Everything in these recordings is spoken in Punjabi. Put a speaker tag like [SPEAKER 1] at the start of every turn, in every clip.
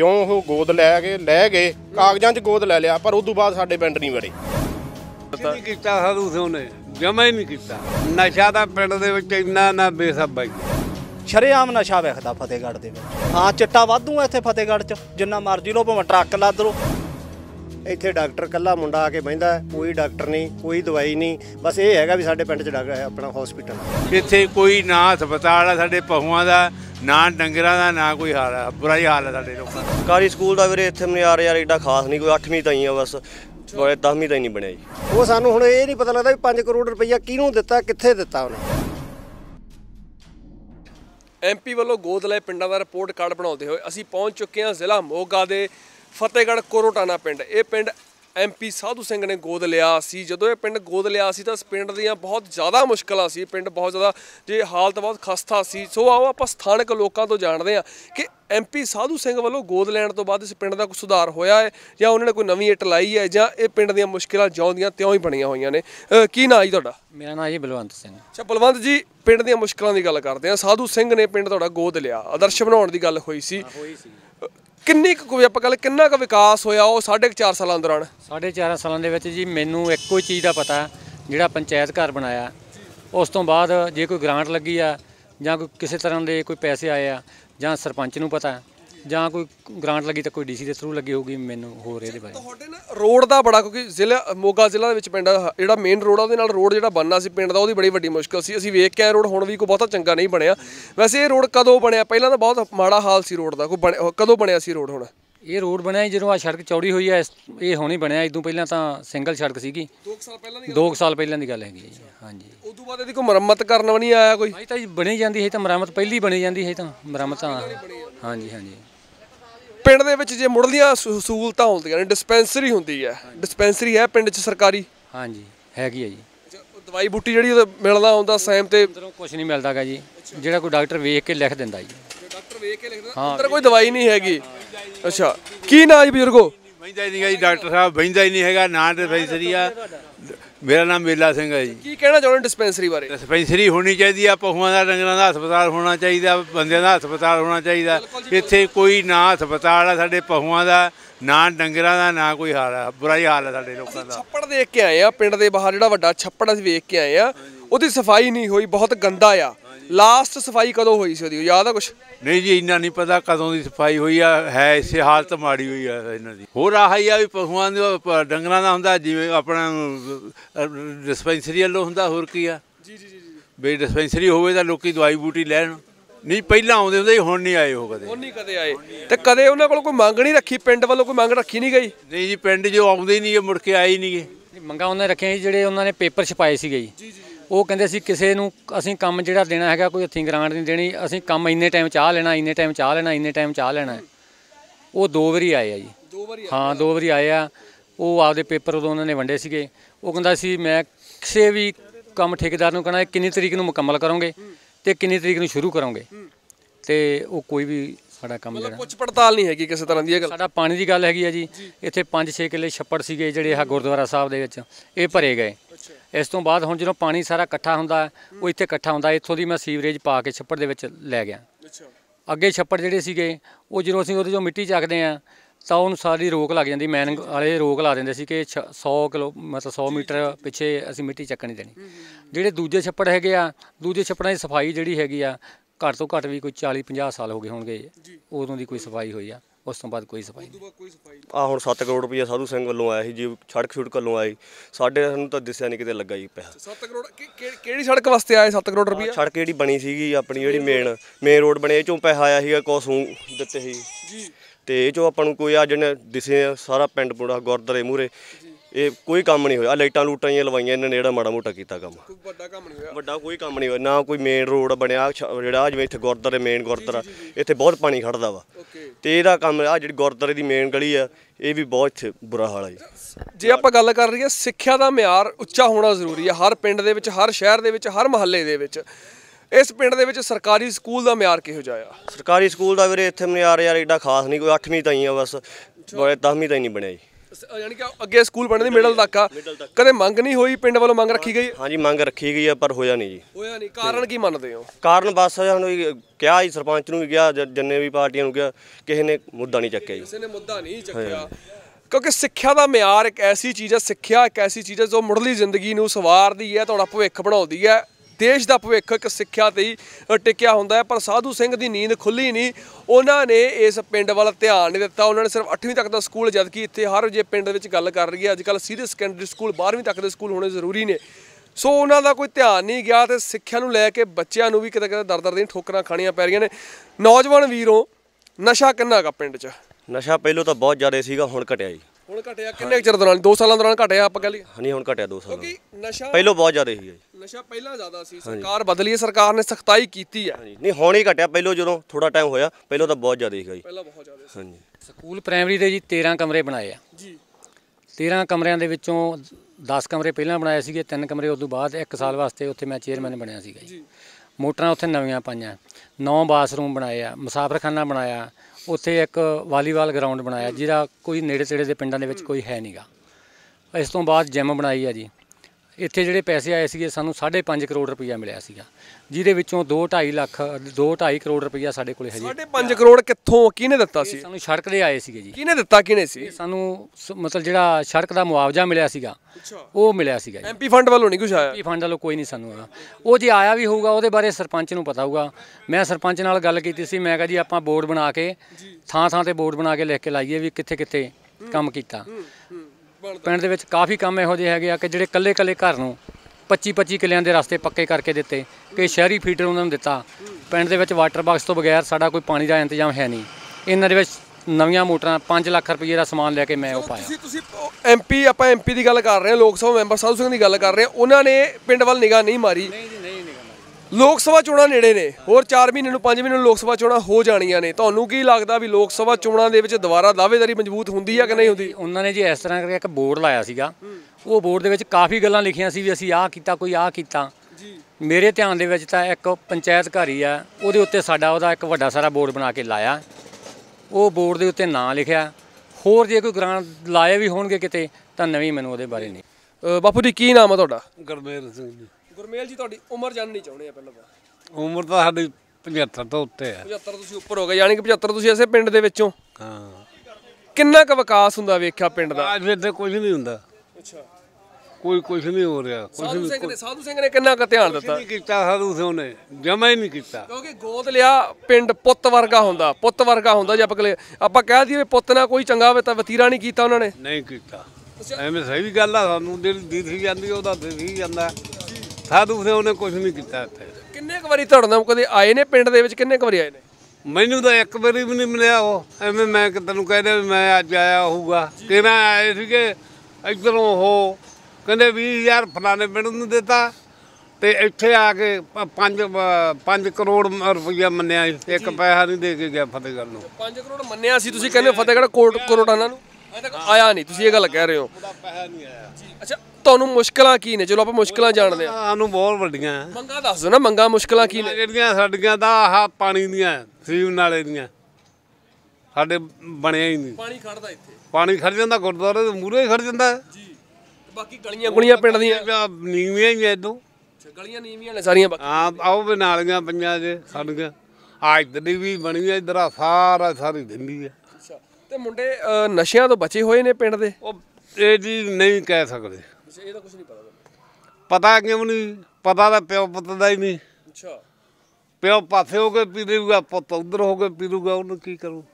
[SPEAKER 1] ਜਿਉਂ ਉਹ ਗੋਦ ਲੈ ਕੇ ਲੈ ਗਏ ਕਾਗਜ਼ਾਂ 'ਚ ਗੋਦ ਲੈ ਲਿਆ ਪਰ ਉਸ ਤੋਂ ਬਾਅਦ ਸਾਡੇ ਪਿੰਡ ਨਹੀਂ ਵੜੇ।
[SPEAKER 2] ਨਹੀਂ ਕੀਤਾ ਸਾਧੂ ਸਿੰਘ ਨੇ ਜਮਾ ਹੀ ਨਹੀਂ ਕੀਤਾ। ਨਸ਼ਾ ਤਾਂ ਪਿੰਡ ਦੇ ਵਿੱਚ ਇੰਨਾ ਨਾ ਬੇਸਬ ਬਾਈ
[SPEAKER 3] ਸ਼ਰੇਆਮ ਨਸ਼ਾ ਵੇਖਦਾ ਫਤਿਹਗੜ੍ਹ ਦੇ ਵਿੱਚ। ਹਾਂ ਚਿੱਟਾ ਵਾਧੂ ਆ ਇੱਥੇ ਫਤਿਹਗੜ੍ਹ 'ਚ ਜਿੰਨਾ ਮਰਜ਼ੀ ਲੋ ਭਾਵੇਂ ਟਰੱਕ ਲੱਦ ਲੋ
[SPEAKER 4] ਇੱਥੇ ਡਾਕਟਰ ਕੱਲਾ ਮੁੰਡਾ ਆ ਕੇ ਬਹਿੰਦਾ ਹੈ, ਕੋਈ ਡਾਕਟਰ ਨਹੀਂ ਕੋਈ ਦਵਾਈ ਨਹੀਂ ਬਸ ਇਹ ਹੈਗਾ ਵੀ ਸਾਡੇ ਪਿੰਡ 'ਚ ਡਾਕਟਰ ਹੈ ਆਪਣਾ ਹਸਪੀਟਲ
[SPEAKER 2] ਇੱਥੇ ਕੋਈ ਨਾ ਹਸਪਤਾਲ ਆ ਸਾਡੇ ਪਹੂਆਂ ਦਾ ਨਾ ਡੰਗਰਾਂ ਦਾ ਨਾ ਕੋਈ ਹਾਲ ਆ। ਬੁਰਾ ਹੀ ਹਾਲ ਆ ਸਾਡੇ ਲੋਕਾਂ ਦਾ।
[SPEAKER 5] ਸਰਕਾਰੀ ਸਕੂਲ ਦਾ ਵੀਰੇ ਇੱਥੇ ਮਨਿਆਰ ਯਾਰ ਏਡਾ ਖਾਸ ਨਹੀਂ ਕੋਈ 8ਵੀਂ ਤਾਈਂ ਆ ਬਸ। ਬੜੇ 10ਵੀਂ ਤਾਈਂ ਨਹੀਂ ਬਣਿਆ ਜੀ।
[SPEAKER 4] ਉਹ ਸਾਨੂੰ ਹੁਣ ਇਹ ਨਹੀਂ ਪਤਾ ਲੱਗਦਾ ਵੀ 5 ਕਰੋੜ ਰੁਪਈਆ ਕਿਹਨੂੰ ਦਿੱਤਾ ਕਿੱਥੇ ਦਿੱਤਾ ਉਹਨੇ।
[SPEAKER 6] ਐਮਪੀ ਵੱਲੋਂ ਗੋਦ ਲਏ ਪਿੰਡਾਂ ਦਾ ਰਿਪੋਰਟ ਕਾਰਡ ਬਣਾਉਂਦੇ ਹੋਏ ਅਸੀਂ ਪਹੁੰਚ ਚੁੱਕੇ ਹਾਂ ਜ਼ਿਲ੍ਹਾ ਮੋਗਾ ਦੇ ਫਤਿਹਗੜ੍ਹ ਕੋਰੋਟਾਣਾ ਪਿੰਡ। ਇਹ ਪਿੰਡ ਐਮਪੀ ਸਾਧੂ ਸਿੰਘ ਨੇ ਗੋਦ ਲਿਆ ਸੀ। ਜਦੋਂ ਇਹ ਪਿੰਡ ਗੋਦ ਲਿਆ ਸੀ ਤਾਂ ਇਸ ਪਿੰਡ ਦੀਆਂ ਬਹੁਤ ਜ਼ਿਆਦਾ ਮੁਸ਼ਕਲਾਂ ਸੀ। ਪਿੰਡ ਬਹੁਤ ਜ਼ਿਆਦਾ ਜੇ ਹਾਲਤ ਬਹੁਤ ਖਸਤਾ ਸੀ। ਸੋ ਆਓ ਆਪਾਂ ਸਥਾਨਕ ਲੋਕਾਂ ਤੋਂ ਜਾਣਦੇ ਹਾਂ ਕਿ ਐਮਪੀ ਸਾਧੂ ਸਿੰਘ ਵੱਲੋਂ ਗੋਦ ਲੈਣ ਤੋਂ ਬਾਅਦ ਇਸ ਪਿੰਡ ਦਾ ਕੋਈ ਸੁਧਾਰ ਹੋਇਆ ਹੈ ਜਾਂ ਉਹਨਾਂ ਨੇ ਕੋਈ ਨਵੀਂ ਇੱਟ ਲਾਈ ਹੈ ਜਾਂ ਇਹ ਪਿੰਡ ਦੀਆਂ ਮੁਸ਼ਕਲਾਂ ਜਿਉਂ ਦੀਆਂ ਤਿਉਂ ਹੀ ਬਣੀਆਂ ਹੋਈਆਂ ਨੇ। ਕੀ ਨਾਂ ਜੀ ਤੁਹਾਡਾ?
[SPEAKER 7] ਮੇਰਾ ਨਾਮ ਜੀ ਬਲਵੰਤ ਸਿੰਘ।
[SPEAKER 6] ਅੱਛਾ ਬਲਵੰਤ ਜੀ ਪਿੰਡ ਦੀਆਂ ਮੁਸ਼ਕਲਾਂ ਦੀ ਗੱਲ ਕਰਦੇ ਆ ਸਾਧੂ ਸਿੰਘ ਨੇ ਪਿੰਡ ਤੁਹਾਡਾ ਗੋਦ ਲਿਆ। ਆਦਰਸ਼ ਬਣਾਉਣ ਦੀ ਗੱਲ ਹੋਈ ਸੀ। ਅ, ਕਿੰਨੀ ਕੁ ਕੋਈ ਆਪਾਂ ਗੱਲ ਕਿੰਨਾ ਕੁ ਵਿਕਾਸ ਹੋਇਆ ਉਹ 4.5 ਸਾਲਾਂ ਦੌਰਾਨ?
[SPEAKER 7] ਸਾਢੇ ਚਾਰਾਂ ਸਾਲਾਂ ਦੇ ਵਿੱਚ ਜੀ ਮੈਨੂੰ ਇੱਕੋ ਹੀ ਚੀਜ਼ ਦਾ ਪਤਾ, ਜਿਹੜਾ ਪੰਚਾਇਤ ਘਰ ਬਣਾਇਆ। ਉਸ ਤੋਂ ਬਾਅਦ ਜੇ ਕੋਈ ਗ੍ਰਾਂਟ ਲੱਗੀ ਆ ਜਾਂ ਕੋਈ ਕਿਸੇ ਤਰ੍ਹਾਂ ਦੇ ਕੋਈ ਪੈਸੇ ਆਏ ਆ ਜਾਂ ਸਰਪੰਚ ਨੂੰ ਪਤਾ ਜਾਂ ਕੋਈ ਗ੍ਰਾਂਟ ਲੱਗੀ ਤਾਂ ਕੋਈ ਡੀਸੀ ਦੇ ਥਰੂ ਲੱਗੀ ਹੋਊਗੀ ਮੈਨੂੰ ਹੋਰ ਇਹਦੇ ਬਾਰੇ।
[SPEAKER 6] ਤੁਹਾਡੇ ਨਾ ਰੋਡ ਦਾ ਬੜਾ ਕਿਉਂਕਿ ਜ਼ਿਲ੍ਹਾ ਮੋਗਾ ਜ਼ਿਲ੍ਹਾ ਦੇ ਵਿੱਚ ਪਿੰਡ ਜਿਹੜਾ ਮੇਨ ਰੋਡ ਆ ਉਹਦੇ ਨਾਲ ਰੋਡ ਜਿਹੜਾ ਬਣਨਾ ਸੀ ਪਿੰਡ ਦਾ ਉਹਦੀ ਬੜੀ ਵੱਡੀ ਮੁਸ਼ਕਲ ਸੀ। ਅਸੀਂ ਵੇਖ ਕੇ ਆਏ ਰੋਡ ਹੁਣ ਵੀ ਕੋਈ ਬਹੁਤਾ ਚੰਗਾ ਨਹੀਂ ਬਣਿਆ। ਵੈਸੇ ਇਹ ਰੋਡ ਕਦੋਂ ਬਣਿਆ? ਪਹਿਲਾਂ ਤਾਂ ਬਹੁਤ ਮਾੜਾ ਹਾਲ ਸੀ ਰੋਡ ਦਾ ਕੋਈ ਬਣਿਆ- ਕਦੋਂ ਬਣਿਆ ਸੀ ਰੋਡ ਹੁਣ?
[SPEAKER 7] ਇਹ ਰੋਡ ਬਣਿਆ ਜਦੋਂ ਆ ਸੜਕ ਚੌੜੀ ਹੋਈ ਇਸ- ਇਹ ਹੁਣੇ ਬਣਿਆ ਇਦੋਂ ਪਹਿਲਾਂ ਤਾਂ ਸਿੰਗਲ ਸੜਕ ਸੀਗੀ।
[SPEAKER 6] 2 ਸਾਲ ਪਹਿਲਾਂ ਦੀ
[SPEAKER 7] 2 ਸਾਲ ਪਹਿਲਾਂ ਦੀ ਗੱਲ ਹੈਗੀ ਹੈ ਜੀ ਹਾਂਜੀ।
[SPEAKER 6] ਉਦੋਂ ਬਾਅਦ ਇਹਦੀ ਕੋਈ ਮੁਰੰਮਤ ਕਰਨ ਵੀ ਨਹੀਂ ਆਇਆ ਕੋਈ?
[SPEAKER 7] ਅਜੇ ਤਾਂ ਜੀ ਬਣੀ ਜਾਂਦੀ ਹੈ ਤਾਂ ਮਰਾਮਤ ਪਹਿਲੀ ਬਣੀ ਜਾਂਦੀ ਹੈ ਤਾਂ ਮਰਾਮਤ ਤਾਂ ਹਾਂਜੀ ਹਾਂਜੀ।
[SPEAKER 6] ਪਿੰਡ ਦੇ ਵਿੱਚ ਜੇ ਮੁੱਢਲੀਆਂ ਸਹੂ- ਸਹੂਲਤਾਂ ਹੁੰਦੀਆਂ ਨੇ ਡਿਸਪੈਂਸਰੀ ਹੁੰਦੀ ਹੈ। ਡਿਸਪੈਂਸਰੀ ਹੈ ਪਿੰਡ 'ਚ ਸਰਕਾਰੀ?
[SPEAKER 7] ਹਾਂਜੀ ਹੈਗੀ ਹੈ ਜੀ।
[SPEAKER 6] ਦਵਾਈ ਬੂਟੀ ਜਿਹੜੀ ਉਹ ਮਿਲਦਾ ਹੁੰਦਾ ਸੈਮ ਤੇ?
[SPEAKER 7] ਅੰਦਰੋਂ ਕੁਝ ਨਹੀਂ ਮਿਲਦਾਗਾ ਜੀ। ਜਿਹੜਾ ਕੋਈ ਡਾਕਟਰ ਵੇਖ ਕੇ ਲਿਖ ਦਿੰਦਾ ਜੀ।
[SPEAKER 6] ਡਾਕਟਰ ਵੇਖ ਕੇ ਲਿਖਦਾ ਅੰਦਰ ਕੋਈ ਦਵਾਈ ਨਹੀਂ ਹੈਗੀ। ਅੱਛਾ ਕੀ ਨਾਂ ਜੀ ਬਜ਼ੁਰਗੋ?
[SPEAKER 2] ਬਹਿੰਦਾ ਹੀ ਨਹੀਂ ਗਾ ਜੀ ਡਾਕਟਰ ਸਾਹਿਬ ਬਹਿੰਦਾ ਹੀ ਨਹੀਂ ਹੈਗਾ ਨਾ ਡਿਸਪੈਂਸਰੀ ਆ। ਮੇਰਾ ਨਾਮ ਮੇਲਾ ਸਿੰਘ ਹੈ ਜੀ।
[SPEAKER 6] ਕੀ ਕਹਿਣਾ ਚਾਹੁੰਦੇ ਡਿਸਪੈਂਸਰੀ ਬਾਰੇ?
[SPEAKER 2] ਡਿਸਪੈਂਸਰੀ ਹੋਣੀ ਚਾਹੀਦੀ ਆ ਪਹੂਆਂ ਦਾ ਡੰਗਰਾਂ ਦਾ ਹਸਪਤਾਲ ਹੋਣਾ ਚਾਹੀਦਾ ਬੰਦਿਆਂ ਦਾ ਹਸਪਤਾਲ ਹੋਣਾ ਚਾਹੀਦਾ। ਇੱਥੇ ਕੋਈ ਨਾ ਹਸਪਤਾਲ ਆ ਸਾਡੇ ਪਹੂਆਂ ਦਾ ਨਾ ਡੰਗਰਾਂ ਦਾ ਨਾ ਕੋਈ ਹਾਲ ਆ। ਬੁਰਾ ਹੀ ਹਾਲ ਆ ਸਾਡੇ ਲੋਕਾਂ ਦਾ।
[SPEAKER 6] ਛੱਪੜ ਦੇਖ ਕੇ ਆਏ ਆ ਪਿੰਡ ਦੇ ਬਾਹਰ ਜਿਹੜਾ ਵੱਡਾ ਛੱਪੜ ਅਸੀਂ ਵੇਖ ਕੇ ਆਏ ਆ ਉਹਦੀ ਸਫ਼ਾਈ ਨਹੀਂ ਹੋਈ ਬਹੁਤ ਗੰਦਾ ਆ। ਲਾਸਟ ਸਫ਼ਾਈ ਕਦੋਂ ਹੋਈ ਸੀ ਉਹਦੀ? ਯਾਦ ਆ ਕੁਛ?
[SPEAKER 2] ਨਹੀਂ ਜੀ ਇੰਨਾ ਨਹੀਂ ਪਤਾ ਕਦੋਂ ਦੀ ਸਫ਼ਾਈ ਹੋਈ ਆ ਹੈ ਇਸੇ ਹਾਲਤ ਮਾੜੀ ਹੋਈ ਆ ਇਹਨਾਂ ਦੀ। ਹੋਰ ਆਹ ਹੀ ਆ ਵੀ ਪਸ਼ੂਆਂ ਦੇ ਡੰਗਰਾਂ ਦਾ ਹੁੰਦਾ ਜਿਵੇਂ ਆਪਣਾ ਡਿਸਪੈਂਸਰੀ ਵੱਲੋਂ ਹੁੰਦਾ ਹੋਰ ਕੀ ਆ? ਜੀ ਜੀ ਜੀ ਵੀ ਡਿਸਪੈਂਸਰੀ ਹੋਵੇ ਤਾਂ ਲੋਕੀ ਦਵਾਈ ਬੂਟੀ ਲੈਣ। ਨਹੀਂ ਪਹਿਲਾਂ ਆਉਂਦੇ ਹੁੰਦੇ ਸੀ, ਹੁਣ ਨਹੀਂ ਆਏ ਉਹ ਕਦੇ।
[SPEAKER 6] ਉਹ ਨਹੀਂ ਕਦੇ ਆਏ। ਤੇ ਕਦੇ ਉਹਨਾਂ ਕੋਲ ਕੋਈ ਮੰਗ ਨਹੀਂ ਰੱਖੀ ਪਿੰਡ ਵੱਲੋਂ ਕੋਈ ਮੰਗ ਰੱਖੀ ਨਹੀਂ ਗਈ?
[SPEAKER 2] ਨਹੀਂ ਜੀ ਪਿੰਡ ਜੋ ਆਉਂਦੇ ਹੀ ਨਹੀਂ ਮੁੜ ਕੇ ਆਏ ਹੀ ਨਹੀਂ ਗੇ।
[SPEAKER 7] ਨਹੀਂ, ਮੰਗਾਂ ਉਹਨਾਂ ਨੇ ਰੱਖੀਆਂ ਜਿਹੜੇ ਉਹਨਾਂ ਨੇ ਪੇਪਰ ਛਪਾਏ ਸੀਗੇ ਜੀ। ਉਹ ਕਹਿੰਦੇ ਸੀ ਕਿਸੇ ਨੂੰ ਅਸੀਂ ਕੰਮ ਜਿਹੜਾ ਦੇਣਾ ਹੈਗਾ ਕੋਈ ਹੱਥੀਂ ਗ੍ਰਾਂਟ ਨਹੀਂ ਦੇਣੀ ਅਸੀਂ ਕੰਮ ਇੰਨੇ ਟਾਈਮ ਚਾਹ ਲੈਣਾ ਇੰਨੇ ਟਾਈਮ ਚਾਹ ਲੈਣਾ ਇੰਨੇ ਟਾਈਮ ਚਾਹ ਲੈਣਾ। ਉਹ ਦੋ ਵਾਰੀ ਆਏ ਆ ਜੀ।
[SPEAKER 6] ਦੋ ਵਾਰੀ
[SPEAKER 7] ਹਾਂ ਦੋ ਵਾਰੀ ਆਏ ਆ। ਉਹ ਆਪਦੇ ਪੇਪਰ ਉਦੋਂ ਉਹਨਾਂ ਨੇ ਵੰਡੇ ਸੀਗੇ। ਉਹ ਕਹਿੰਦਾ ਸੀ ਮੈਂ ਕਿਸੇ ਵੀ ਕੰਮ ਠੇਕੇਦਾਰ ਨੂੰ ਕਹਣਾ ਕਿੰਨੀ ਤਰੀਕ ਨੂੰ ਮੁਕੰਮਲ ਕਰੋਗੇ ਤੇ ਕਿੰਨੀ ਤਰੀਕ ਨੂੰ ਸ਼ੁਰੂ ਕਰੋਗੇ। ਤੇ ਉਹ ਕੋਈ ਵੀ ਸਾਡਾ ਕੰਮ ਜਿਹੜਾ।
[SPEAKER 6] ਪੁੱਛ ਪੜਤਾਲ ਨਹੀਂ ਹੈਗੀ ਕਿਸੇ ਤਰ੍ਹਾਂ ਦੀ ਇਹ ਗੱਲ?
[SPEAKER 7] ਸਾਡਾ ਪਾਣੀ ਦੀ ਗੱਲ ਹੈਗੀ ਆ ਜੀ। ਇੱਥੇ 5-6 ਕਿੱਲੇ ਛੱਪੜ ਸੀਗੇ ਜਿਹੜੇ ਆ ਗੁਰਦੁਆਰਾ ਸਾਹਿਬ ਦੇ ਵਿੱਚ ਇਹ ਭਰੇ ਗਏ। ਇਸ ਤੋਂ ਬਾਅਦ ਹੁਣ ਜਦੋਂ ਪਾਣੀ ਸਾਰਾ ਇਕੱਠਾ ਹੁੰਦਾ ਉਹ ਇੱਥੇ ਇਕੱਠਾ ਹੁੰਦਾ ਇੱਥੋਂ ਦੀ ਮੈਂ ਸੀਵਰੇਜ ਪਾ ਕੇ ਛੱਪੜ ਦੇ ਵਿੱਚ ਲੈ ਗਿਆ। ਅੱਗੇ ਛੱਪੜ ਜਿਹੜੇ ਸੀਗੇ ਉਹ ਜਦੋਂ ਅਸੀਂ ਉਹਦੇ ਚੋਂ ਮਿੱਟੀ ਚੱਕਦੇ ਆ ਤਾਂ ਉਹਨੂੰ ਸਾਰੀ ਰੋਕ ਲੱਗ ਜਾਂਦੀ ਮੈਨ ਵਾਲੇ ਰੋਕ ਲਾ ਦਿੰਦੇ ਸੀ ਕਿ ਛ- 100 ਕਿਲੋ ਮਤਲਬ 100 ਮੀਟਰ ਪਿੱਛੇ ਅਸੀਂ ਮਿੱਟੀ ਚੱਕਣ ਦੇਣੀ। ਜਿਹੜੇ ਦੂਜੇ ਛੱਪੜ ਹੈਗੇ ਆ ਦੂਜੇ ਛੱਪੜਾਂ ਦੀ ਸਫ਼ਾਈ ਜਿਹੜੀ ਹੈਗੀ ਆ ਘੱਟ ਤੋਂ ਘੱਟ ਵੀ ਕੋਈ 40 50 ਸਾਲ ਹੋ ਗਏ ਹੋਣਗੇ। ਉਦੋਂ ਦੀ ਕੋਈ ਸਫ਼ਾਈ ਹੋਈ ਆ ਉਸ ਤੋਂ ਬਾਅਦ ਕੋਈ ਸਫ਼ਾਈ ਨਹੀਂ।
[SPEAKER 5] ਆ ਹੁਣ 7 ਕਰੋੜ ਰੁਪਏ ਸਾਧੂ ਸਿੰਘ ਵੱਲੋਂ ਆਇਆ ਸੀ ਜੀ ਸੜਕ ਛੁੜਕ ਵੱਲੋਂ ਆਈ ਸਾਡੇ ਸਾਨੂੰ ਤਾਂ ਦਿਸਿਆ ਨਹੀਂ ਕਿਤੇ ਲੱਗਾ ਜੀ ਪੈਸਾ
[SPEAKER 6] 7 ਕਰੋੜ ਕਿਹੜੀ ਸੜਕ ਵਾਸਤੇ ਆਏ 7 ਕਰੋੜ ਰੁਪਏ
[SPEAKER 5] ਸੜਕ ਜਿਹੜੀ ਬਣੀ ਸੀਗੀ ਆਪਣੀ ਜਿਹੜੀ ਮੇਨ ਮੇਨ ਰੋਡ ਬਣੇ ਇਹ ਚੋਂ ਪੈਸਾ ਆਇਆ ਸੀਗਾ ਕੋਸੂ ਦਿੱਤੇ ਸੀ। ਜੀ। ਤੇ ਇਹ ਚੋਂ ਆਪਾਂ ਨੂੰ ਕੋਈ ਆ ਜਿਹਨੇ ਦਿਸੇ ਸਾਰਾ ਪਿੰਡ ਪੂਰਾ ਗੁਰਦੁਆਰੇ ਮੂਰੇ ਇਹ ਕੋਈ ਕੰਮ ਨਹੀਂ ਹੋਇਆ। ਆਹ ਲਾਈਟਾਂ ਲੂਟਾਂ ਹੀ ਲਵਾਈਆਂ ਇਹਨਾਂ ਨੇ ਜਿਹੜਾ ਮਾੜਾ ਮੋਟਾ ਕੀਤਾ ਕੰਮ।
[SPEAKER 6] ਕੋਈ ਵੱਡਾ ਕੰਮ ਨਹੀਂ ਹੋਇਆ।
[SPEAKER 5] ਵੱਡਾ ਕੋਈ ਕੰਮ ਨਹੀਂ ਹੋਇਆ। ਨਾ ਕੋਈ ਮੇਨ ਰੋਡ ਬਣਿਆ ਛ- ਜਿਹੜਾ ਆਹ ਜਿਵੇਂ ਇੱਥੇ ਗੁਰਦੁਆਰੇ ਮੇਨ ਗੁਰਦੁਆਰਾ ਇੱਥੇ ਬਹੁਤ ਪਾਣੀ ਖੜਦਾ ਵਾ। ਤੇ ਇਹਦਾ ਕੰਮ ਆ ਜਿਹੜੀ ਗੁਰਦੁਆਰੇ ਦੀ ਮੇਨ ਗਲੀ ਆ ਇਹ ਵੀ ਬਹੁਤ ਇੱਥੇ ਬੁਰਾ ਹਾਲ ਆ ਜੀ।
[SPEAKER 6] ਜੇ ਆਪਾਂ ਗੱਲ ਕਰ ਰਹੀ ਹੈ ਸਿੱਖਿਆ ਦਾ ਮਿਆਰ ਉੱਚਾ ਹੋਣਾ ਜ਼ਰੂਰੀ ਹੈ ਹਰ ਪਿੰਡ ਦੇ ਵਿੱਚ ਹਰ ਸ਼ਹਿਰ ਦੇ ਵਿੱਚ ਹਰ ਮਹੱਲੇ ਦੇ ਵਿੱਚ। ਇਸ ਪਿੰਡ ਦੇ ਵਿੱਚ ਸਰਕਾਰੀ ਸਕੂਲ ਦਾ ਮਿਆਰ ਕਿਹੋ ਜਿਹਾ ਆ?
[SPEAKER 5] ਸਰਕਾਰੀ ਸਕੂਲ ਦਾ ਵੀਰੇ ਇੱਥੇ ਮਨਿਆਰ ਯਾਰ ਏਡਾ ਖਾਸ ਨਹੀਂ ਕੋਈ 8ਵੀਂ ਤਾਈਂ ਆ ਬਸ ਬੜੇ 10ਵੀਂ ਤਾਈਂ ਨਹੀਂ ਬਣਿਆ ਜੀ।
[SPEAKER 6] ਯਾਨੀ ਕਿ ਅੱਗੇ ਸਕੂਲ ਬਣਨ ਦੀ ਮਿਡਲ ਤੱਕ ਆ। ਕਦੇ ਮੰਗ ਨਹੀਂ ਹੋਈ ਪਿੰਡ ਵੱਲੋਂ ਮੰਗ ਰੱਖੀ ਗਈ?
[SPEAKER 5] ਹਾਂਜੀ ਮੰਗ ਰੱਖੀ ਗਈ ਆ ਪਰ ਹੋਇਆ ਨਹੀਂ ਜੀ।
[SPEAKER 6] ਹੋਇਆ ਨਹੀਂ। ਕਾਰਨ ਕੀ ਮੰਨਦੇ ਹੋ?
[SPEAKER 5] ਕਾਰਨ ਬਸ ਸਾਨੂੰ ਕਿਹਾ ਜੀ ਸਰਪੰਚ ਨੂੰ ਵੀ ਕਿਹਾ ਜ- ਜਿੰਨੇ ਵੀ ਪਾਰਟੀਆਂ ਨੂੰ ਕਿਹਾ ਕਿਸੇ ਨੇ ਮੁੱਦਾ ਨਹੀਂ ਚੱਕਿਆ ਜੀ।
[SPEAKER 6] ਕਿਸੇ ਨੇ ਮੁੱਦਾ ਨਹੀਂ ਚੱਕਿਆ। ਕਿਉਂਕਿ ਸਿੱਖਿਆ ਦਾ ਮਿਆਰ ਇੱਕ ਐਸੀ ਚੀਜ਼ ਹੈ ਸਿੱਖਿਆ ਇੱਕ ਐਸੀ ਚੀਜ਼ ਹੈ ਜੋ ਮੁੱਢਲੀ ਜ਼ਿੰਦਗੀ ਨੂੰ ਸਵਾਰਦੀ ਹੈ ਤੁਹਾਡਾ ਭਵਿੱਖ ਬਣਾਉਂਦੀ ਹੈ। ਦੇਸ਼ ਦਾ ਭਵਿੱਖ ਇੱਕ ਸਿੱਖਿਆ ਤੇ ਹੀ ਟਿਕਿਆ ਹੁੰਦਾ ਹੈ, ਪਰ ਸਾਧੂ ਸਿੰਘ ਦੀ ਨੀਂਦ ਖੁੱਲੀ ਨਹੀਂ। ਉਹਨਾਂ ਨੇ ਇਸ ਪਿੰਡ ਵੱਲ ਧਿਆਨ ਨਹੀਂ ਦਿੱਤਾ। ਉਹਨਾਂ ਨੇ ਸਿਰਫ 8ਵੀਂ ਤੱਕ ਦਾ ਸਕੂਲ, ਜਦਕਿ ਇੱਥੇ ਹਰ ਜੇ ਪਿੰਡ ਵਿੱਚ ਗੱਲ ਕਰ ਰਹੀ ਹੈ ਅੱਜ ਕੱਲ੍ਹ ਸੀਨੀਅਰ ਸੈਕੰਡਰੀ ਸਕੂਲ 12ਵੀਂ ਤੱਕ ਦੇ ਸਕੂਲ ਹੋਣੇ ਜ਼ਰੂਰੀ ਨੇ। ਸੋ ਉਹਨਾਂ ਦਾ ਕੋਈ ਧਿਆਨ ਨਹੀਂ ਗਿਆ ਤੇ ਸਿੱਖਿਆ ਨੂੰ ਲੈ ਕੇ ਬੱਚਿਆਂ ਨੂੰ ਵੀ ਕਿਤੇ ਕਿਤੇ ਦਰ ਦਰ ਦੀਆਂ ਠੋਕਰਾਂ ਖਾਣੀਆਂ ਪੈ ਰਹੀਆਂ ਨੇ। ਨੌਜਵਾਨ ਵੀਰੋ, ਨਸ਼ਾ ਕਿੰਨਾ ਹੈਗਾ ਪਿੰਡ 'ਚ?
[SPEAKER 5] ਨਸ਼ਾ ਪਹਿਲੋਂ ਤਾਂ ਬਹੁਤ ਜ਼ਿਆਦਾ ਸੀਗਾ, ਹੁਣ ਘਟਿਆ ਜੀ।
[SPEAKER 6] ਹੁਣ ਘਟਿਆ ਕਿੰਨੇ ਕੁ ਚਿਰ ਦੌਰਾਨ 2 ਸਾਲਾਂ ਦੌਰਾਨ ਘਟਿਆ ਆਪਾਂ ਕਹ ਲਈਏ?
[SPEAKER 5] ਹਾਂਜੀ ਹੁਣ ਘਟਿਆ 2 ਸਾਲ
[SPEAKER 6] ਕਿਉਂਕਿ ਨਸ਼ਾ
[SPEAKER 5] ਪਹਿਲੋਂ ਬਹੁਤ ਜ਼ਿਆਦਾ ਸੀਗਾ ਜੀ
[SPEAKER 6] ਨਸ਼ਾ ਪਹਿਲਾਂ ਜ਼ਿਆਦਾ ਸੀ ਸਰਕਾਰ ਬਦਲੀ ਹੈ ਸਰਕਾਰ ਨੇ ਸਖਤਾਈ ਕੀਤੀ ਹੈ।
[SPEAKER 5] ਹਾਂਜੀ। ਨਹੀਂ ਹੁਣ ਹੀ ਘਟਿਆ। ਪਹਿਲੋਂ ਜਦੋਂ ਥੋੜਾ ਟਾਈਮ ਹੋਇਆ ਪਹਿਲੋਂ ਤਾਂ ਬਹੁਤ ਜ਼ਿਆਦਾ ਸੀਗਾ ਜੀ।
[SPEAKER 6] ਪਹਿਲਾਂ ਬਹੁਤ ਜ਼ਿਆਦਾ ਸੀ।
[SPEAKER 5] ਹਾਂਜੀ।
[SPEAKER 7] ਸਕੂਲ ਪ੍ਰਾਇਮਰੀ ਦੇ ਜੀ 13 ਕਮਰੇ ਬਣਾਏ ਆ।
[SPEAKER 6] ਜੀ।
[SPEAKER 7] 13 ਕਮਰਿਆਂ ਦੇ ਵਿੱਚੋਂ 10 ਕਮਰੇ ਪਹਿਲਾਂ ਬਣਾਏ ਸੀਗੇ ਤਿੰਨ ਕਮਰੇ ਉਸ ਤੋਂ ਬਾਅਦ ਇੱਕ ਸਾਲ ਵਾਸਤੇ ਉੱਥੇ ਮੈਂ ਚੇਅਰਮੈਨ ਬਣਿਆ ਸੀਗਾ ਜੀ। ਮੋਟਰਾਂ ਉੱਥੇ ਨਵੀਆਂ ਪਾਈਆਂ। ਨੌ ਬਾਥਰੂਮ ਬਣਾਏ ਆ ਮੁਸਾਫਰਖਾਨਾ ਬਣਾਇਆ ਉੱਥੇ ਇੱਕ ਵਾਲੀਬਾਲ ਗਰਾਊਂਡ ਬਣਾਇਆ, ਜਿਹਦਾ ਕੋਈ ਨੇੜੇ ਤੇੜੇ ਦੇ ਪਿੰਡਾਂ ਦੇ ਵਿੱਚ ਕੋਈ ਹੈ ਨਹੀਂਗਾ ਇਸ ਤੋਂ ਬਾਅਦ ਜਿਮ ਬਣਾਈ ਆ ਜੀ। ਇੱਥੇ ਜਿਹੜੇ ਪੈਸੇ ਆਏ ਸੀਗੇ ਸਾਨੂੰ 5.5 ਕਰੋੜ ਰੁਪਈਆ ਮਿਲਿਆ ਸੀਗਾ। ਜਿਹਦੇ ਵਿੱਚੋਂ 2.5 ਲੱਖ 2.5 ਕਰੋੜ ਰੁਪਈਆ ਸਾਡੇ ਕੋਲੇ ਹਜੇ
[SPEAKER 6] 5.5 ਕਰੋੜ ਕਿੱਥੋਂ ਕਿਹਨੇ ਦਿੱਤਾ ਸੀ?
[SPEAKER 7] ਸਾਨੂੰ ਸੜਕ ਦੇ ਆਏ ਸੀਗੇ ਜੀ।
[SPEAKER 6] ਕਿਹਨੇ ਦਿੱਤਾ ਕਿਹਨੇ ਸੀ?
[SPEAKER 7] ਸਾਨੂੰ ਮਤਲਬ ਜਿਹੜਾ ਸੜਕ ਦਾ ਮੁਆਵਜ਼ਾ ਮਿਲਿਆ ਸੀਗਾ ਉਹ ਮਿਲਿਆ ਸੀਗਾ ਜੀ।
[SPEAKER 6] ਐਮਪੀ ਫੰਡ ਵੱਲੋਂ ਨਹੀਂ ਕੁਝ ਆਇਆ?
[SPEAKER 7] ਇਹ ਫੰਡ ਵੱਲੋਂ ਕੋਈ ਨਹੀਂ ਸਾਨੂੰ ਆਇਆ। ਉਹ ਜੇ ਆਇਆ ਵੀ ਹੋਊਗਾ ਉਹਦੇ ਬਾਰੇ ਸਰਪੰਚ ਨੂੰ ਪਤਾ ਹੋਊਗਾ। ਮੈਂ ਸਰਪੰਚ ਨਾਲ ਗੱਲ ਕੀਤੀ ਸੀ ਮੈਂ ਕਿਹਾ ਜੀ ਆਪਾਂ ਬੋਰਡ ਬਣਾ ਕੇ ਥਾਂ ਥਾਂ ਤੇ ਬੋਰਡ ਬਣਾ ਕੇ ਲਿਖ ਕੇ ਲਾਈਏ ਵੀ ਕਿੱਥੇ ਕਿੱਥੇ ਕੰਮ ਕੀਤਾ। ਪਿੰਡ ਦੇ ਵਿੱਚ ਕਾਫੀ ਕੰਮ ਇਹੋ ਜਿਹੇ ਹੈਗੇ ਆ ਕਿ ਜਿਹੜੇ ਕੱਲੇ ਕੱਲੇ ਘਰ ਨੂੰ 25 25 ਕਿੱਲਿਆਂ ਦੇ ਰਸਤੇ ਪੱਕੇ ਕਰਕੇ ਦਿੱਤੇ ਕਿ ਸ਼ਹਿਰੀ ਫੀਡਰ ਉਹਨਾਂ ਨੂੰ ਦਿੱਤਾ। ਪਿੰਡ ਦੇ ਵਿੱਚ ਵਾਟਰ ਬਾਕਸ ਤੋਂ ਬਗੈਰ ਸਾਡਾ ਕੋਈ ਪਾਣੀ ਦਾ ਇੰਤਜ਼ਾਮ ਹੈ ਨਹੀਂ। ਇਹਨਾਂ ਦੇ ਵਿੱਚ ਨਵੀਆਂ ਮੋਟਰਾਂ 5 ਲੱਖ ਰੁਪਏ ਦਾ ਸਮਾਨ ਲੈ ਕੇ ਮੈਂ ਉਹ ਪਾਇਆ।
[SPEAKER 6] ਤੁਸੀਂ ਤੁਸੀਂ ਐਮਪੀ ਆਪਾਂ ਐਮਪੀ ਦੀ ਗੱਲ ਕਰ ਰਹੇ ਹਾਂ ਲੋਕ ਸਭਾ ਮੈਂਬਰ ਸਾਧੂ ਸਿੰਘ ਦੀ ਗੱਲ ਕਰ ਰਹੇ ਹਾਂ ਉਹਨਾਂ ਨੇ ਪਿੰਡ ਵੱਲ ਨਿਗਾਹ ਨਹੀਂ ਮਾਰੀ। ਲੋਕ ਸਭਾ ਚੋਣਾਂ ਨੇੜੇ ਨੇ। ਹੋਰ 4 ਮਹੀਨੇ ਨੂੰ 5 ਮਹੀਨੇ ਨੂੰ ਲੋਕ ਸਭਾ ਚੋਣਾਂ ਹੋ ਜਾਣੀਆਂ ਨੇ। ਤੁਹਾਨੂੰ ਕੀ ਲੱਗਦਾ ਵੀ ਲੋਕ ਸਭਾ ਚੋਣਾਂ ਦੇ ਵਿੱਚ ਦੁਬਾਰਾ ਦਾਅਵੇਦਾਰੀ ਮਜ਼ਬੂਤ ਹੁੰਦੀ ਹੈ ਕਿ ਨਹੀਂ ਹੁੰਦੀ?
[SPEAKER 7] ਉਹਨਾਂ ਨੇ ਜੀ ਇਸ ਤਰ੍ਹਾਂ ਕਰਕੇ ਇੱਕ ਬੋਰਡ ਲਾਇਆ ਸੀਗਾ। ਉਹ ਬੋਰਡ ਦੇ ਵਿੱਚ ਕਾਫੀ ਗੱਲਾਂ ਲਿਖੀਆਂ ਸੀ ਵੀ ਅਸੀਂ ਆਹ ਕੀਤਾ ਕੋਈ ਆਹ ਕੀਤਾ। ਮੇਰੇ ਧਿਆਨ ਦੇ ਵਿੱਚ ਤਾਂ ਇੱਕ ਪੰਚਾਇਤ ਘਰ ਹੀ ਆ ਉਹਦੇ ਉੱਤੇ ਸਾਡਾ ਉਹਦਾ ਇੱਕ ਵੱਡਾ ਸਾਰਾ ਬੋਰਡ ਬਣਾ ਕੇ ਲਾਇਆ। ਉਹ ਬੋਰਡ ਦੇ ਉੱਤੇ ਨਾਂ ਲਿਖਿਆ। ਹੋਰ ਜੇ ਕੋਈ ਗ੍ਰਾਂਟ ਲਾਏ ਵੀ ਹੋਣਗੇ ਕਿਤੇ ਤਾਂ ਨਵੀਂ ਮੈਨੂੰ ਉਹਦੇ ਬਾਰੇ ਨਹੀਂ।
[SPEAKER 6] ਬਾਪੂ ਜੀ ਕੀ ਨਾਮ ਹੈ ਤੁਹਾਡਾ?
[SPEAKER 8] ਗੁਰਮੇਲ ਸਿੰਘ ਜੀ।
[SPEAKER 6] ਗੁਰਮੇਲ ਜੀ ਤੁਹਾਡੀ ਉਮਰ ਜਾਣਨੀ ਚਾਹੁੰਦੇ ਆ ਪਹਿਲਾਂ ਤਾਂ।
[SPEAKER 8] ਉਮਰ ਤਾਂ ਸਾਡੀ 75 ਤੋਂ ਉੱਤੇ ਆ।
[SPEAKER 6] 75 ਤੁਸੀਂ ਉੱਪਰ ਹੋ ਗਏ ਯਾਨੀ ਕਿ 75 ਤੁਸੀਂ ਐਸੇ ਪਿੰਡ ਦੇ ਵਿੱਚੋਂ?
[SPEAKER 8] ਹਾਂ।
[SPEAKER 6] ਕਿੰਨਾ ਕੁ ਵਿਕਾਸ ਹੁੰਦਾ ਵੇਖਿਆ ਪਿੰਡ ਦਾ?
[SPEAKER 8] ਅੱਜ ਇੱਥੇ ਕੁਝ ਨਹੀਂ ਹੁੰਦਾ।
[SPEAKER 6] ਅੱਛਾ।
[SPEAKER 8] ਕੋਈ ਕੁਝ ਨਹੀਂ ਹੋ ਰਿਹਾ ਕੁਝ
[SPEAKER 6] ਸਾਧੂ ਸਿੰਘ ਨੇ ਸਾਧੂ ਸਿੰਘ ਨੇ ਕਿੰਨਾ ਕੁ ਧਿਆਨ ਦਿੱਤਾ?
[SPEAKER 8] ਨਹੀਂ ਕੀਤਾ ਸਾਧੂ ਸਿੰਘ ਨੇ ਜਮਾ ਹੀ ਨਹੀਂ ਕੀਤਾ।
[SPEAKER 6] ਕਿਉਂਕਿ ਗੋਦ ਲਿਆ ਪਿੰਡ ਪੁੱਤ ਵਰਗਾ ਹੁੰਦਾ ਪੁੱਤ ਵਰਗਾ ਹੁੰਦਾ ਜੇ ਆਪਾਂ ਆਪਾਂ ਕਹਿ ਦਈਏ ਪੁੱਤ ਨਾਲ ਕੋਈ ਚੰਗਾ ਹੋਵੇ ਤਾਂ ਵਤੀਰਾ ਨਹੀਂ ਕੀਤਾ ਉਹਨਾਂ ਨੇ।
[SPEAKER 8] ਨਹੀਂ ਕੀਤਾ। ਐਵੇਂ ਸਹੀ ਗੱਲ ਆ ਸਾਨੂੰ ਦਿੱਤੀ ਜਾਂਦੀ ਉਹਦਾ ਦਿੱਤੀ ਜਾਂਦਾ। ਸਾਧੂ ਸਿੰਘ ਨੇ ਕੁਝ ਨਹੀਂ ਕੀਤਾ ਇੱਥੇ।
[SPEAKER 6] ਕਿੰਨੇ ਕੁ ਵਾਰੀ ਤੁਹਾਡੇ ਨਾਲ ਕਦੇ ਆਏ ਨੇ ਪਿੰਡ ਦੇ ਵਿੱਚ? ਕਿੰਨੇ ਕੁ ਵਾਰੀ ਆਏ ਨੇ?
[SPEAKER 8] ਮੈਨੂੰ ਤਾਂ ਇੱਕ ਵਾਰੀ ਵੀ ਨਹੀਂ ਮਿਲਿਆ ਉਹ। ਐਵੇਂ ਮੈਂ ਕਿ ਤੈਨੂੰ ਕਹਿ ਦਿਆ ਵੀ ਮੈਂ ਅੱਜ ਆਇਆ ਹੋਊਗਾ। ਕਿਹਨਾਂ ਆਏ ਸੀਗੇ? ਇਧਰੋਂ ਉਹ ਕਹਿੰਦੇ 20000 ਫਲਾਣੇ ਪਿੰਡ ਨੂੰ ਦਿੱਤਾ ਤੇ ਇੱਥੇ ਆ ਕੇ 5 5 ਕਰੋੜ ਰੁਪਈਆ ਮੰਨਿਆ ਸੀ। ਇੱਕ ਪੈਸਾ ਨਹੀਂ ਦੇ ਕੇ ਗਿਆ ਫਤਿਹਗੜ੍ਹ ਨੂੰ।
[SPEAKER 6] 5 ਕਰੋੜ ਮੰਨਿਆ ਸੀ ਤੁਸੀਂ? ਕਹਿੰਦੇ ਫਤਿਹਗੜ੍ਹ ਕੋਟ ਕਰੋੜਾਂ ਨੂੰ ਆਇਆ ਨਹੀਂ। ਤੁਸੀਂ ਇਹ ਗੱਲ ਕਹਿ ਰਹੇ ਹੋ।
[SPEAKER 8] ਪੈਸਾ ਨਹੀਂ ਆਇਆ।
[SPEAKER 6] ਅੱਛਾ ਤੁਹਾਨੂੰ ਮੁਸ਼ਕਲਾਂ ਕੀ ਨੇ? ਚਲੋ ਆਪਾਂ ਮੁਸ਼ਕਲਾਂ ਜਾਣਦੇ ਆ
[SPEAKER 8] ਸਾਨੂੰ ਬਹੁਤ ਵੱਡੀਆਂ।
[SPEAKER 6] ਮੰਗਾ ਦੱਸ ਦਿਓ ਨਾ ਮੰਗਾ ਮੁਸ਼ਕਲਾਂ ਕੀ ਨੇ?
[SPEAKER 8] ਜਿਹੜੀਆਂ ਸਾਡੀਆਂ ਤਾਂ ਆਹ ਪਾਣੀ ਦੀਆਂ ਸੀਵ ਨਾਲੇ ਦੀਆਂ। ਸਾਡੇ ਬਣਿਆ ਹੀ ਨਹੀਂ।
[SPEAKER 6] ਪਾਣੀ ਖੜਦਾ ਇੱਥੇ।
[SPEAKER 8] ਪਾਣੀ ਖੜ ਜਾਂਦਾ ਗੁਰਦੁਆਰੇ ਦੇ ਮੂਹਰੇ ਹੀ ਖੜ ਜਾਂਦਾ।
[SPEAKER 6] ਜੀ। ਬਾਕੀ ਗਲੀਆਂ ਗੁਲੀਆਂ ਪਿੰਡ ਦੀਆਂ?
[SPEAKER 8] ਨੀਵੀਆਂ ਹੀ ਐ ਇਦੋਂ
[SPEAKER 6] ਗਲੀਆਂ ਨੀਵੀਆਂ ਨੇ ਸਾਰੀਆਂ ਬਾਕੀ?
[SPEAKER 8] ਹਾਂ ਆਓ ਵੀ ਨਾਲੀਆਂ ਪੰਜਾਂ ਜੇ ਸਾਡੀਆਂ। ਆ ਇੱਧਰ ਦੀ ਵੀ ਬਣੀ ਆ ਇੱਧਰ ਆ ਸਾਰਾ ਸਾਰੀ ਦਿੰਦੀ ਆ।
[SPEAKER 6] ਅੱਛਾ ਤੇ ਮੁੰਡੇ ਅ, ਨਸ਼ਿਆਂ ਤੋਂ ਬਚੇ ਹੋਏ ਨੇ ਪਿੰਡ ਦੇ?
[SPEAKER 8] ਉਹ ਇਹ ਜੀ ਨਹੀਂ ਕਹਿ ਸਕਦੇ।
[SPEAKER 6] ਅੱਛਾ ਇਹ ਤਾਂ ਕੁਝ ਨਹੀਂ ਪਤਾ ਤੁਹਾਨੂੰ?
[SPEAKER 8] ਪਤਾ ਕਿਉਂ ਨਹੀਂ? ਪਤਾ ਤਾਂ ਪਿਓ ਪੁੱਤ ਦਾ ਹੀ ਨਹੀਂ।
[SPEAKER 6] ਅੱਛਾ।
[SPEAKER 8] ਪਿਓ ਪਾਸੇ ਹੋ ਕੇ ਪੀ ਲੂਗਾ ਪੁੱਤ ਉਧਰ ਹੋ ਕੇ ਪੀ ਲੂਗਾ ਉਹਨੂੰ ਕੀ ਕਰੂ?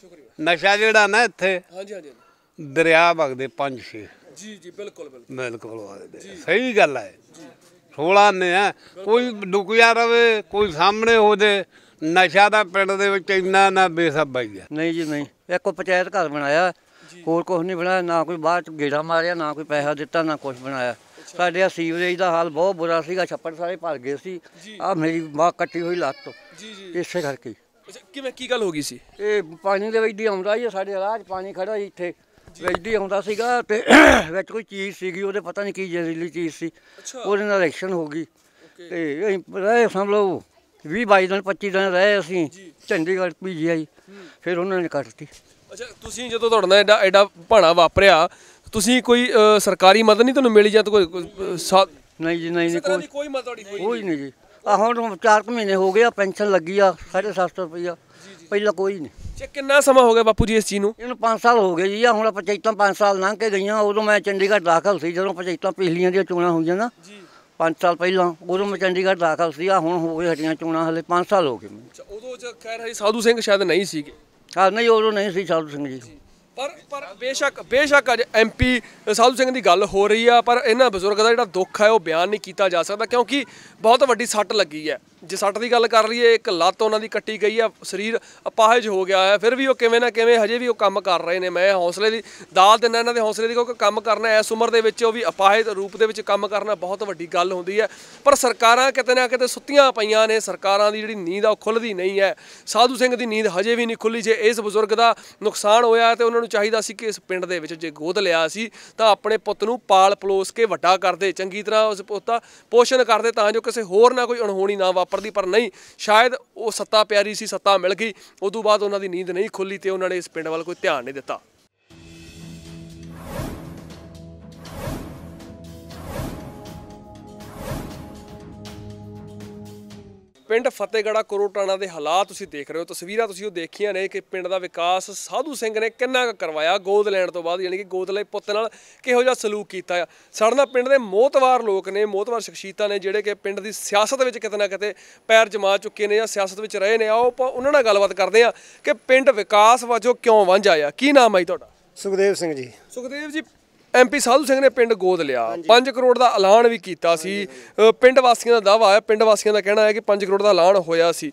[SPEAKER 6] ਸ਼ੁਕਰੀਆ।
[SPEAKER 8] ਨਸ਼ਾ ਜਿਹੜਾ ਨਾ ਇੱਥੇ
[SPEAKER 6] ਹਾਂਜੀ ਹਾਂਜੀ
[SPEAKER 8] ਦਰਿਆ ਵਗਦੇ ਪੰਜ ਛੇ।
[SPEAKER 6] ਜੀ ਜੀ ਬਿਲਕੁਲ ਬਿਲਕੁਲ।
[SPEAKER 8] ਬਿਲਕੁਲ ਵਾਦੇ ਸਹੀ ਗੱਲ ਹੈ। 16 ਨੇ ਆ। ਕੋਈ ਡੁਕਿਆ ਰਵੇ ਕੋਈ ਸਾਹਮਣੇ ਹੋ ਜੇ ਨਸ਼ਾ ਦਾ ਪਿੰਡ ਦੇ ਵਿੱਚ ਇੰਨਾ ਨਾ ਬੇਸਬ ਹੀ ਆ।
[SPEAKER 9] ਨਹੀਂ ਜੀ ਨਹੀਂ। ਇੱਕ ਪੰਚਾਇਤ ਘਰ ਬਣਾਇਆ। ਹੋਰ ਕੁਝ ਨਹੀਂ ਬਣਾਇਆ ਨਾ ਕੋਈ ਬਾਹਰ ਚ ਗੇੜਾ ਮਾਰਿਆ ਨਾ ਕੋਈ ਪੈਸਾ ਦਿੱਤਾ ਨਾ ਕੁਝ ਬਣਾਇਆ। ਸਾਡੇ ਆ ਸੀਵਰੇਜ ਦਾ ਹਾਲ ਬਹੁਤ ਬੁਰਾ ਸੀਗਾ ਛੱਪੜ ਸਾਰੇ ਭਰ ਗਏ ਸੀ। ਆ ਮੇਰੀ ਬਾਹ ਕੱਟੀ ਹੋਈ ਲੱਤ ਇਸੇ ਕਰਕੇ।
[SPEAKER 6] ਅੱਛਾ ਕਿਵੇਂ ਕੀ ਗੱਲ ਹੋ ਗਈ ਸੀ?
[SPEAKER 9] ਇਹ ਪਾਣੀ ਦੇ ਵਿੱਚ ਦੀ ਆਉਂਦਾ ਹੀ ਸਾਡੇ ਰਾਹ 'ਚ ਪਾਣੀ ਖੜਾ ਸੀ ਇੱਥੇ। ਵਿੱਚ ਦੀ ਆਉਂਦਾ ਸੀਗਾ ਤੇ ਵਿੱਚ ਕੋਈ ਚੀਜ਼ ਸੀਗੀ ਉਹਦੇ ਪਤਾ ਨਹੀਂ ਕੀ ਜ਼ਹਿਰੀਲੀ ਚੀਜ਼ ਸੀ। ਉਹਦੇ ਨਾਲ ਐਕਸ਼ਨ ਹੋ ਗਈ। ਤੇ ਅਸੀਂ ਰਹੇ ਸਮਝ ਲਓ 20 22 ਦਿਨ 25 ਦਿਨ ਰਹੇ ਅਸੀਂ। ਚੰਡੀਗੜ੍ਹ ਪੀਜੀਆਈ ਫਿਰ ਉਹਨਾਂ ਨੇ ਕੱਟਤੀ।
[SPEAKER 6] ਅੱਛਾ ਤੁਸੀਂ ਜਦੋਂ ਤੁਹਾਡੇ ਨਾਲ ਐਡਾ ਐਡਾ ਭਾਣਾ ਵਾਪਰਿਆ ਤੁਸੀਂ ਕੋਈ ਅ, ਸਰਕਾਰੀ ਮਦਦ ਨਹੀਂ ਤੁਹਾਨੂੰ ਮਿਲੀ ਜਾਂ ਤਾਂ ਕੋਈ- ਕੋਈ ਅ, ਸਾ-
[SPEAKER 9] ਨਹੀਂ ਜੀ ਨਹੀਂ
[SPEAKER 6] ਤਰ੍ਹਾਂ
[SPEAKER 9] ਕੋਈ
[SPEAKER 6] ਦੀ ਕੋਈ ਮਦਦ ਤੁਹਾਡੀ ਹੋਈ
[SPEAKER 9] ਕੋਈ ਨਹੀਂ। ਜੀ। ਆ ਹੁਣ 4 ਮਹੀਨੇ ਹੋ ਗਏ ਆ ਪੈਨਸ਼ਨ ਲੱਗੀ ਆ 750 ਰੁਪਈਆ। ਪਹਿਲਾਂ ਕੋਈ ਨਹੀਂ।
[SPEAKER 6] ਜੇ ਕਿੰਨਾ ਸਮਾਂ ਹੋ ਗਿਆ ਬਾਪੂ ਜੀ ਇਸ ਚੀਜ਼ ਨੂੰ?
[SPEAKER 9] ਇਹਨੂੰ 5 ਸਾਲ ਹੋ ਗਏ ਜੀ ਆ ਹੁਣ ਪੰਚਾਇਤਾਂ 5 ਸਾਲ ਲੰਘ ਕੇ ਗਈਆਂ ਉਦੋਂ ਮੈਂ ਚੰਡੀਗੜ੍ਹ ਦਾਖਲ ਸੀ ਜਦੋਂ ਪੰਚਾਇਤਾਂ ਪਿਛਲੀਆਂ ਦੀਆਂ ਚੋਣਾਂ ਹੋਈਆਂ ਨਾ ਜੀ। 5 ਸਾਲ ਪਹਿਲਾਂ ਉਦੋਂ ਮੈਂ ਚੰਡੀਗੜ੍ਹ ਦਾਖਲ ਸੀ ਆ ਹੁਣ ਹੋ ਗਏ ਹਟੀਆਂ ਚੋਣਾਂ ਹਲੇ 5 ਸਾਲ ਹੋ ਗਏ ਮੈਨੂੰ।
[SPEAKER 6] ਉਦੋਂ ਚ ਖੈਰ ਹਰੀ ਸਾਧੂ ਸਿੰਘ ਸ਼ਾਇਦ ਨਹੀਂ ਸੀਗੇ।
[SPEAKER 9] ਹਾਂ, ਨਹੀਂ, ਉਦੋਂ ਨਹੀਂ ਸੀ ਸਾਧੂ ਸਿੰਘ ਜੀ।
[SPEAKER 6] ਪਰ ਪਰ ਬੇਸ਼ੱਕ ਬੇਸ਼ੱਕ ਅੱਜ ਐਮਪੀ ਸਾਧੂ ਸਿੰਘ ਦੀ ਗੱਲ ਹੋ ਰਹੀ ਆ, ਪਰ ਇਹਨਾਂ ਬਜ਼ੁਰਗ ਦਾ ਜਿਹੜਾ ਦੁੱਖ ਹੈ, ਉਹ ਬਿਆਨ ਨਹੀਂ ਕੀਤਾ ਜਾ ਸਕਦਾ, ਕਿਉਂਕਿ ਬਹੁਤ ਵੱਡੀ ਸੱਟ ਲੱਗੀ ਹੈ। ਜੇ ਸੱਟ ਦੀ ਗੱਲ ਕਰ ਲਈਏ, ਇੱਕ ਲੱਤ ਉਹਨਾਂ ਦੀ ਕੱਟੀ ਗਈ ਆ, ਸਰੀਰ ਅਪਾਹਜ ਹੋ ਗਿਆ ਹੈ। ਫਿਰ ਵੀ ਉਹ ਕਿਵੇਂ ਨਾ ਕਿਵੇਂ ਹਜੇ ਵੀ ਉਹ ਕੰਮ ਕਰ ਰਹੇ ਨੇ। ਮੈਂ ਹੌਸਲੇ ਦੀ ਦਾਲ ਦਿੰਦਾ ਇਹਨਾਂ ਦੇ ਹੌਸਲੇ ਦੀ, ਕਿਉਂਕਿ ਕੰਮ ਕਰਨਾ ਇਸ ਉਮਰ ਦੇ ਵਿੱਚ ਉਹ ਵੀ ਅਪਾਹਜ ਰੂਪ ਦੇ ਵਿੱਚ ਕੰਮ ਕਰਨਾ ਬਹੁਤ ਵੱਡੀ ਗੱਲ ਹੁੰਦੀ ਹੈ। ਪਰ ਸਰਕਾਰਾਂ ਕਿਤੇ ਨਾ ਕਿਤੇ ਸੁੱਤੀਆਂ ਪਈਆਂ ਨੇ। ਸਰਕਾਰਾਂ ਦੀ ਜਿਹੜੀ ਨੀਂਦ ਆ, ਉਹ ਖੁੱਲਦੀ ਨਹੀਂ ਹੈ। ਸਾਧੂ ਸਿੰਘ ਦੀ ਨੀਂਦ ਹਜੇ ਵੀ ਨਹੀਂ ਖੁੱਲੀ। ਜੇ ਇਸ ਬਜ਼ੁਰਗ ਦਾ ਨੁਕਸਾਨ ਹੋਇਆ ਤੇ ਉਹਨਾਂ ਨੂੰ ਚਾਹੀਦਾ ਸੀ ਕਿ ਇਸ ਪਿੰਡ ਦੇ ਵਿੱਚ ਜੇ ਗੋਦ ਲਿਆ ਸੀ, ਤਾਂ ਆਪਣੇ ਪੁੱਤ ਨੂੰ ਪਾਲ ਪਲੋਸ ਕੇ ਵੱਡਾ ਕਰਦੇ ਚੰਗੀ ਤਰ੍ਹਾਂ ਉਸ ਪੁੱਤ ਦਾ ਪੋਸ਼ਣ ਕਰਦੇ ਤਾਂ ਜੋ ਕਿਸੇ ਹੋਰ ਨਾ ਕੋਈ ਅਣਹੋਣੀ ਨਾ ਵਾਪਰ ਵਾਪਰਦੀ, ਪਰ ਨਹੀਂ, ਸ਼ਾਇਦ ਉਹ ਸੱਤਾ ਪਿਆਰੀ ਸੀ, ਸੱਤਾ ਮਿਲ ਗਈ ਉਦੋਂ ਬਾਅਦ ਉਹਨਾਂ ਦੀ ਨੀਂਦ ਨਹੀਂ ਖੁੱਲੀ ਤੇ ਉਹਨਾਂ ਨੇ ਇਸ ਪਿੰਡ ਵੱਲ ਕੋਈ ਧਿਆਨ ਨਹੀਂ ਦਿੱਤਾ। ਪਿੰਡ ਫਤਿਹਗੜਾ ਕਰੋਟਾਣਾ ਦੇ ਹਾਲਾਤ ਤੁਸੀਂ ਦੇਖ ਰਹੇ ਹੋ। ਤਸਵੀਰਾਂ ਤੁਸੀਂ ਉਹ ਦੇਖੀਆਂ ਨੇ ਕਿ ਪਿੰਡ ਦਾ ਵਿਕਾਸ ਸਾਧੂ ਸਿੰਘ ਨੇ ਕਿੰਨਾ ਕਰਵਾਇਆ ਗੋਦ ਲੈਣ ਤੋਂ ਬਾਅਦ ਯਾਨੀ ਕਿ ਗੋਦ ਲਈ ਪੁੱਤ ਨਾਲ ਕਿਹੋ ਜਿਹਾ ਸਲੂਕ ਕੀਤਾ ਆ। ਸਾਡੇ ਨਾਲ ਪਿੰਡ ਦੇ ਮੋਹਤਵਾਰ ਲੋਕ ਨੇ ਮੋਹਤਵਾਰ ਸ਼ਖਸੀਅਤਾਂ ਨੇ ਜਿਹੜੇ ਕਿ ਪਿੰਡ ਦੀ ਸਿਆਸਤ ਵਿੱਚ ਕਿਤੇ ਨਾ ਕਿਤੇ ਪੈਰ ਜਮਾ ਚੁੱਕੇ ਨੇ ਜਾਂ ਸਿਆਸਤ ਵਿੱਚ ਰਹੇ ਨੇ। ਆਓ ਆਪਾਂ ਉਹਨਾਂ ਨਾਲ ਗੱਲਬਾਤ ਕਰਦੇ ਆ ਕਿ ਪਿੰਡ ਵਿਕਾਸ ਵਜੋਂ ਕਿਉਂ ਵਾਂਝ ਆਇਆ ਕੀ ਨਾਮ ਹੈ ਤੁਹਾਡਾ?
[SPEAKER 4] ਸੁਖਦੇਵ ਸਿੰਘ ਜੀ।
[SPEAKER 6] ਸੁਖਦੇਵ ਜੀ ਐਮਪੀ ਸਾਧੂ ਸਿੰਘ ਨੇ ਪਿੰਡ ਗੋਦ ਲਿਆ। 5 ਕਰੋੜ ਦਾ ਐਲਾਨ ਵੀ ਕੀਤਾ ਸੀ। ਪਿੰਡ ਵਾਸੀਆਂ ਦਾ ਦਾਵਾ ਹੈ। ਪਿੰਡ ਵਾਸੀਆਂ ਦਾ ਕਹਿਣਾ ਹੈ ਕਿ 5 ਕਰੋੜ ਦਾ ਐਲਾਨ ਹੋਇਆ ਸੀ।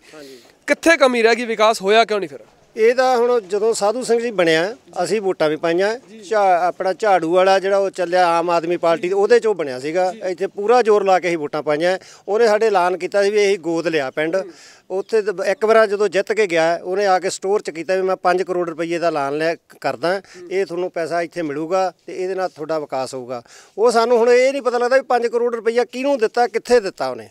[SPEAKER 6] ਕਿੱਥੇ ਕਮੀ ਰਹਿ ਗਈ? ਵਿਕਾਸ ਹੋਇਆ ਕਿਉਂ ਨਹੀਂ ਫਿਰ?
[SPEAKER 4] ਇਹਦਾ ਹੁਣ ਜਦੋਂ ਸਾਧੂ ਸਿੰਘ ਜੀ ਬਣਿਆ ਅਸੀਂ ਵੋਟਾਂ ਵੀ ਪਾਈਆਂ। ਆਪਣਾ ਝਾੜੂ ਵਾਲਾ ਜਿਹੜਾ ਉਹ ਚੱਲਿਆ ਆਮ ਆਦਮੀ ਪਾਰਟੀ ਉਹਦੇ ਚੋਂ ਬਣਿਆ ਸੀਗਾ। ਇੱਥੇ ਪੂਰਾ ਜ਼ੋਰ ਲਾ ਕੇ ਅਸੀਂ ਵੋਟਾਂ ਪਾਈਆਂ। ਉਹਨੇ ਸਾਡੇ ਐਲਾਨ ਕੀਤਾ ਸੀ ਵੀ ਅਸੀਂ ਗੋਦ ਲਿਆ ਪਿੰਡ। ਉੱਥੇ ਇੱਕ ਵਾਰ ਜਦੋਂ ਜਿੱਤ ਕੇ ਗਿਆ ਉਹਨੇ ਆ ਕੇ ਸਟੋਰ ਚ ਕੀਤਾ ਵੀ ਮੈਂ 5 ਕਰੋੜ ਰੁਪਏ ਦਾ ਐਲਾਨ ਲਿਆ ਕਰਦਾ। ਇਹ ਤੁਹਾਨੂੰ ਪੈਸਾ ਇੱਥੇ ਮਿਲੂਗਾ ਤੇ ਇਹਦੇ ਨਾਲ ਤੁਹਾਡਾ ਵਿਕਾਸ ਹੋਊਗਾ। ਉਹ ਸਾਨੂੰ ਹੁਣ ਇਹ ਨਹੀਂ ਪਤਾ ਲੱਗਦਾ ਵੀ 5 ਕਰੋੜ ਰੁਪਈਆ ਕਿਹਨੂੰ ਦਿੱਤਾ ਕਿੱਥੇ ਦਿੱਤਾ ਉਹਨੇ।